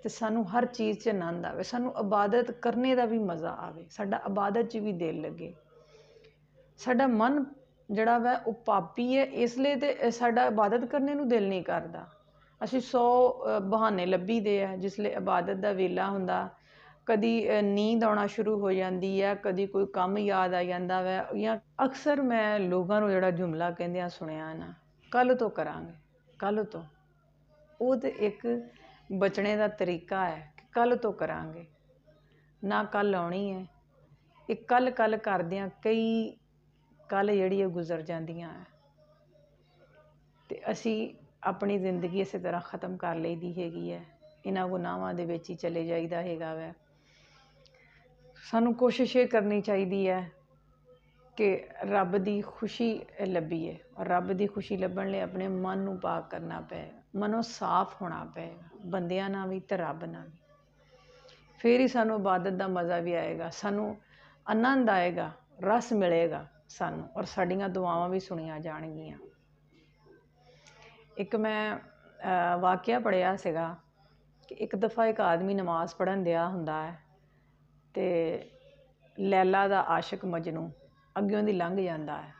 ਤੇ ਸਾਨੂੰ ਹਰ ਚੀਜ਼ 'ਚ ਆਨੰਦ ਆਵੇ, ਸਾਨੂੰ ਇਬਾਦਤ ਕਰਨੇ ਦਾ ਵੀ ਮਜ਼ਾ ਆਵੇ, ਸਾਡਾ ਇਬਾਦਤ 'ਚ ਵੀ ਦਿਲ ਲੱਗੇ। ਸਾਡਾ ਮਨ ਜਿਹੜਾ ਵਾ, ਉਹ ਪਾਪੀ ਹੈ, ਇਸ ਲਈ ਤੇ ਸਾਡਾ ਇਬਾਦਤ ਕਰਨੇ ਨੂੰ ਦਿਲ ਨਹੀਂ ਕਰਦਾ। ਅਸੀਂ 100 ਬਹਾਨੇ ਲੱਭੀ ਦੇ ਆ, ਜਿਸ ਲਈ ਇਬਾਦਤ ਦਾ ਵੇਲਾ ਹੁੰਦਾ। ਕਦੀ ਨੀਂਦ ਆਉਣਾ ਸ਼ੁਰੂ ਹੋ ਜਾਂਦੀ ਹੈ ਕਦੀ ਕੋਈ ਕੰਮ ਯਾਦ ਆ ਜਾਂਦਾ ਵੈ, ਜਾਂ ਅਕਸਰ ਮੈਂ ਲੋਕਾਂ ਨੂੰ ਜਿਹੜਾ ਜੁਮਲਾ ਕਹਿੰਦਿਆਂ ਸੁਣਿਆ ਨਾ, ਕੱਲ੍ਹ ਤੋਂ ਕਰਾਂਗੇ, ਕੱਲ੍ਹ ਤੋਂ। ਉਹ ਤਾਂ ਇੱਕ ਬਚਣੇ ਦਾ ਤਰੀਕਾ ਹੈ ਕਿ ਕੱਲ੍ਹ ਤੋਂ ਕਰਾਂਗੇ, ਨਾ ਕੱਲ੍ਹ ਆਉਣੀ ਹੈ। ਇਹ ਕੱਲ੍ਹ ਕੱਲ੍ਹ ਕਰਦਿਆਂ ਕਈ ਕੱਲ੍ਹ ਜਿਹੜੀ ਉਹ ਗੁਜ਼ਰ ਜਾਂਦੀਆਂ ਹੈ ਤੇ ਅਸੀਂ ਆਪਣੀ ਜ਼ਿੰਦਗੀ ਇਸੇ ਤਰ੍ਹਾਂ ਖਤਮ ਕਰ ਲਈਦੀ ਹੈਗੀ ਹੈ। ਇਹਨਾਂ ਗੁਨਾਹਾਂ ਦੇ ਵਿੱਚ ਹੀ ਚਲੇ ਜਾਈਦਾ ਹੈਗਾ ਵੈ। ਸਾਨੂੰ ਕੋਸ਼ਿਸ਼ ਇਹ ਕਰਨੀ ਚਾਹੀਦੀ ਹੈ ਕਿ ਰੱਬ ਦੀ ਖੁਸ਼ੀ ਲੱਭੀਏ ਔਰ ਰੱਬ ਦੀ ਖੁਸ਼ੀ ਲੱਭਣ ਲਈ ਆਪਣੇ ਮਨ ਨੂੰ ਪਾਕ ਕਰਨਾ ਪਏ, ਮਨੋਂ ਸਾਫ਼ ਹੋਣਾ ਪਏਗਾ ਬੰਦਿਆਂ ਨਾਲ ਵੀ ਤੇ ਰੱਬ ਨਾਲ ਵੀ। ਫਿਰ ਹੀ ਸਾਨੂੰ ਇਬਾਦਤ ਦਾ ਮਜ਼ਾ ਵੀ ਆਏਗਾ, ਸਾਨੂੰ ਆਨੰਦ ਆਏਗਾ, ਰਸ ਮਿਲੇਗਾ ਸਾਨੂੰ ਔਰ ਸਾਡੀਆਂ ਦੁਆਵਾਂ ਵੀ ਸੁਣੀਆਂ ਜਾਣਗੀਆਂ। ਇੱਕ ਮੈਂ ਵਾਕਿਆ ਪੜਿਆ ਸੀਗਾ ਕਿ ਇੱਕ ਦਫਾ ਇੱਕ ਆਦਮੀ ਨਮਾਜ਼ ਪੜ੍ਹਨ ਦਿਆ ਹੁੰਦਾ ਹੈ ਅਤੇ ਲੈਲਾ ਦਾ ਆਸ਼ਿਕ ਮਜਨੂੰ ਅੱਗਿਓਂ ਦੀ ਲੰਘ ਜਾਂਦਾ ਹੈ।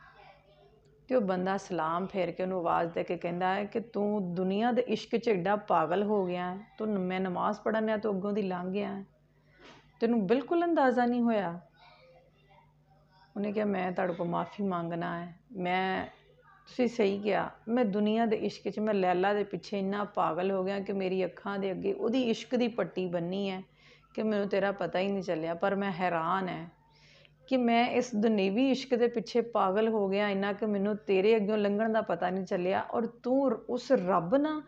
ਅਤੇ ਉਹ ਬੰਦਾ ਸਲਾਮ ਫੇਰ ਕੇ ਉਹਨੂੰ ਆਵਾਜ਼ ਦੇ ਕੇ ਕਹਿੰਦਾ ਹੈ ਕਿ ਤੂੰ ਦੁਨੀਆ ਦੇ ਇਸ਼ਕ 'ਚ ਐਡਾ ਪਾਗਲ ਹੋ ਗਿਆ ਤੂੰ ਮੈਂ ਨਮਾਜ਼ ਪੜ੍ਹਨ ਆ, ਤੂੰ ਅੱਗੋਂ ਦੀ ਲੰਘ ਗਿਆ ਤੈਨੂੰ ਬਿਲਕੁਲ ਅੰਦਾਜ਼ਾ ਨਹੀਂ ਹੋਇਆ? ਉਹਨੇ ਕਿਹਾ, ਮੈਂ ਤੁਹਾਡੇ ਕੋਲ ਮਾਫੀ ਮੰਗਣਾ ਹੈ। ਮੈਂ, ਤੁਸੀਂ ਸਹੀ ਕਿਹਾ, ਮੈਂ ਦੁਨੀਆ ਦੇ ਇਸ਼ਕ 'ਚ, ਮੈਂ ਲੈਲਾ ਦੇ ਪਿੱਛੇ ਇੰਨਾ ਪਾਗਲ ਹੋ ਗਿਆ ਕਿ ਮੇਰੀ ਅੱਖਾਂ ਦੇ ਅੱਗੇ ਉਹਦੀ ਇਸ਼ਕ ਦੀ ਪੱਟੀ ਬੰਨੀ ਹੈ। ਕਿ ਮੈਨੂੰ ਤੇਰਾ ਪਤਾ ਹੀ ਨਹੀਂ ਚੱਲਿਆ, ਪਰ ਮੈਂ ਹੈਰਾਨ ਹੈ ਕਿ ਮੈਂ ਇਸ ਦੁਨੀਵੀ ਇਸ਼ਕ ਦੇ ਪਿੱਛੇ ਪਾਗਲ ਹੋ ਗਿਆ, ਇੰਨਾ ਕਿ ਮੈਨੂੰ ਤੇਰੇ ਅੱਗੋਂ ਲੰਘਣ ਦਾ ਪਤਾ ਨਹੀਂ ਚੱਲਿਆ ਔਰ ਤੂੰ ਉਸ ਰੱਬ ਨਾਲ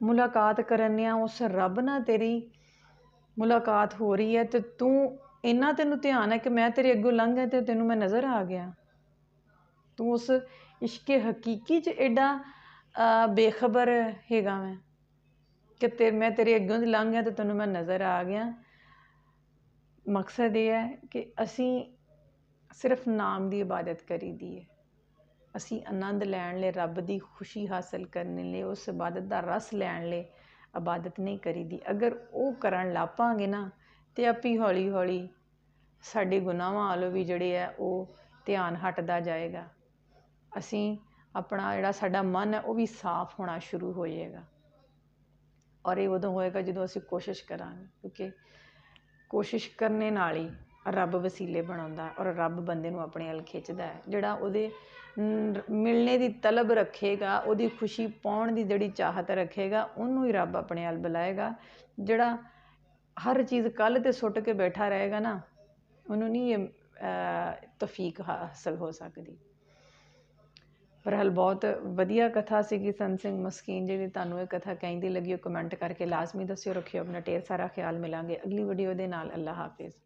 ਮੁਲਾਕਾਤ ਕਰਨਿਆ ਉਸ ਰੱਬ ਨਾਲ ਤੇਰੀ ਮੁਲਾਕਾਤ ਹੋ ਰਹੀ ਹੈ ਤੇ ਤੂੰ, ਇੰਨਾ ਤੈਨੂੰ ਧਿਆਨ ਹੈ ਕਿ ਮੈਂ ਤੇਰੇ ਅੱਗੋਂ ਲੰਘ ਗਿਆ ਤੇ ਤੈਨੂੰ ਮੈਂ ਨਜ਼ਰ ਆ ਗਿਆ। ਤੂੰ ਉਸ ਇਸ਼ਕ ਹਕੀਕੀ 'ਚ ਐਡਾ ਬੇਖਬਰ ਹੈਗਾ ਮੈਂ ਕਿ ਤੇ ਮੈਂ ਤੇਰੇ ਅੱਗੋਂ ਦੀ ਲੰਘ ਗਿਆ ਤੇ ਤੈਨੂੰ ਮੈਂ ਨਜ਼ਰ ਆ ਗਿਆ। ਮਕਸਦ ਇਹ ਹੈ ਕਿ ਅਸੀਂ ਸਿਰਫ ਨਾਮ ਦੀ ਇਬਾਦਤ ਕਰੀਦੀ ਹੈ ਅਸੀਂ ਆਨੰਦ ਲੈਣ ਲਈ, ਰੱਬ ਦੀ ਖੁਸ਼ੀ ਹਾਸਲ ਕਰਨ ਲਈ, ਉਸ ਇਬਾਦਤ ਦਾ ਰਸ ਲੈਣ ਲਈ ਇਬਾਦਤ ਨਹੀਂ ਕਰੀਦੀ ਅਗਰ ਉਹ ਕਰਨ ਲਾਪਾਂਗੇ ਨਾ ਤੇ ਆਪੀ ਹੌਲੀ ਹੌਲੀ ਸਾਡੇ ਗੁਨਾਹਾਂ ਵਾਲੋ ਵੀ ਜਿਹੜੇ ਆ, ਉਹ ਧਿਆਨ ਹਟਦਾ ਜਾਏਗਾ। ਅਸੀਂ ਆਪਣਾ ਜਿਹੜਾ ਸਾਡਾ ਮਨ ਹੈ, ਉਹ ਵੀ ਸਾਫ਼ ਹੋਣਾ ਸ਼ੁਰੂ ਹੋ ਜਾਏਗਾ। ਔਰ ਇਹ ਉਦੋਂ ਹੋਏਗਾ ਜਦੋਂ ਅਸੀਂ ਕੋਸ਼ਿਸ਼ ਕਰਾਂਗੇ ਕਿਉਂਕਿ ਕੋਸ਼ਿਸ਼ ਕਰਨੇ ਨਾਲ ਹੀ ਰੱਬ ਵਸੀਲੇ ਬਣਾਉਂਦਾ ਔਰ ਰੱਬ ਬੰਦੇ ਨੂੰ ਆਪਣੇ ਵੱਲ ਖਿੱਚਦਾ ਜਿਹੜਾ ਉਹਦੇ ਮਿਲਣੇ ਦੀ ਤਲਬ ਰੱਖੇਗਾ ਉਹਦੀ ਖੁਸ਼ੀ ਪਾਉਣ ਦੀ ਜਿਹੜੀ ਚਾਹਤ ਰੱਖੇਗਾ ਉਹਨੂੰ ਹੀ ਰੱਬ ਆਪਣੇ ਵੱਲ ਬੁਲਾਏਗਾ। ਜਿਹੜਾ ਹਰ ਚੀਜ਼ ਕੱਲ ਤੇ ਸੁੱਟ ਕੇ ਬੈਠਾ ਰਹੇਗਾ ਨਾ ਉਹਨੂੰ ਨਹੀਂ ਇਹ ਅ, ਤੌਫੀਕ ਹਾਸਲ ਹੋ ਸਕਦੀ। ਬਹਰਹਾਲ ਬਹੁਤ ਵਧੀਆ ਕਥਾ ਸੀਗੀ ਸੰਤ ਸਿੰਘ ਮਸਕੀਨ ਜਿਹੜੀ, ਤੁਹਾਨੂੰ ਇਹ ਕਥਾ ਕਹਿੰਦੀ ਲੱਗੀ, ਉਹ ਕਮੈਂਟ ਕਰਕੇ ਲਾਜ਼ਮੀ ਦੱਸਿਓ, ਰੱਖਿਓ, ਆਪਣਾ ਢੇਰ ਸਾਰਾ ਖਿਆਲ ਮਿਲਾਂਗੇ ਅਗਲੀ ਵੀਡੀਓ ਦੇ ਨਾਲ ਅੱਲਾ ਹਾਫਿਜ਼।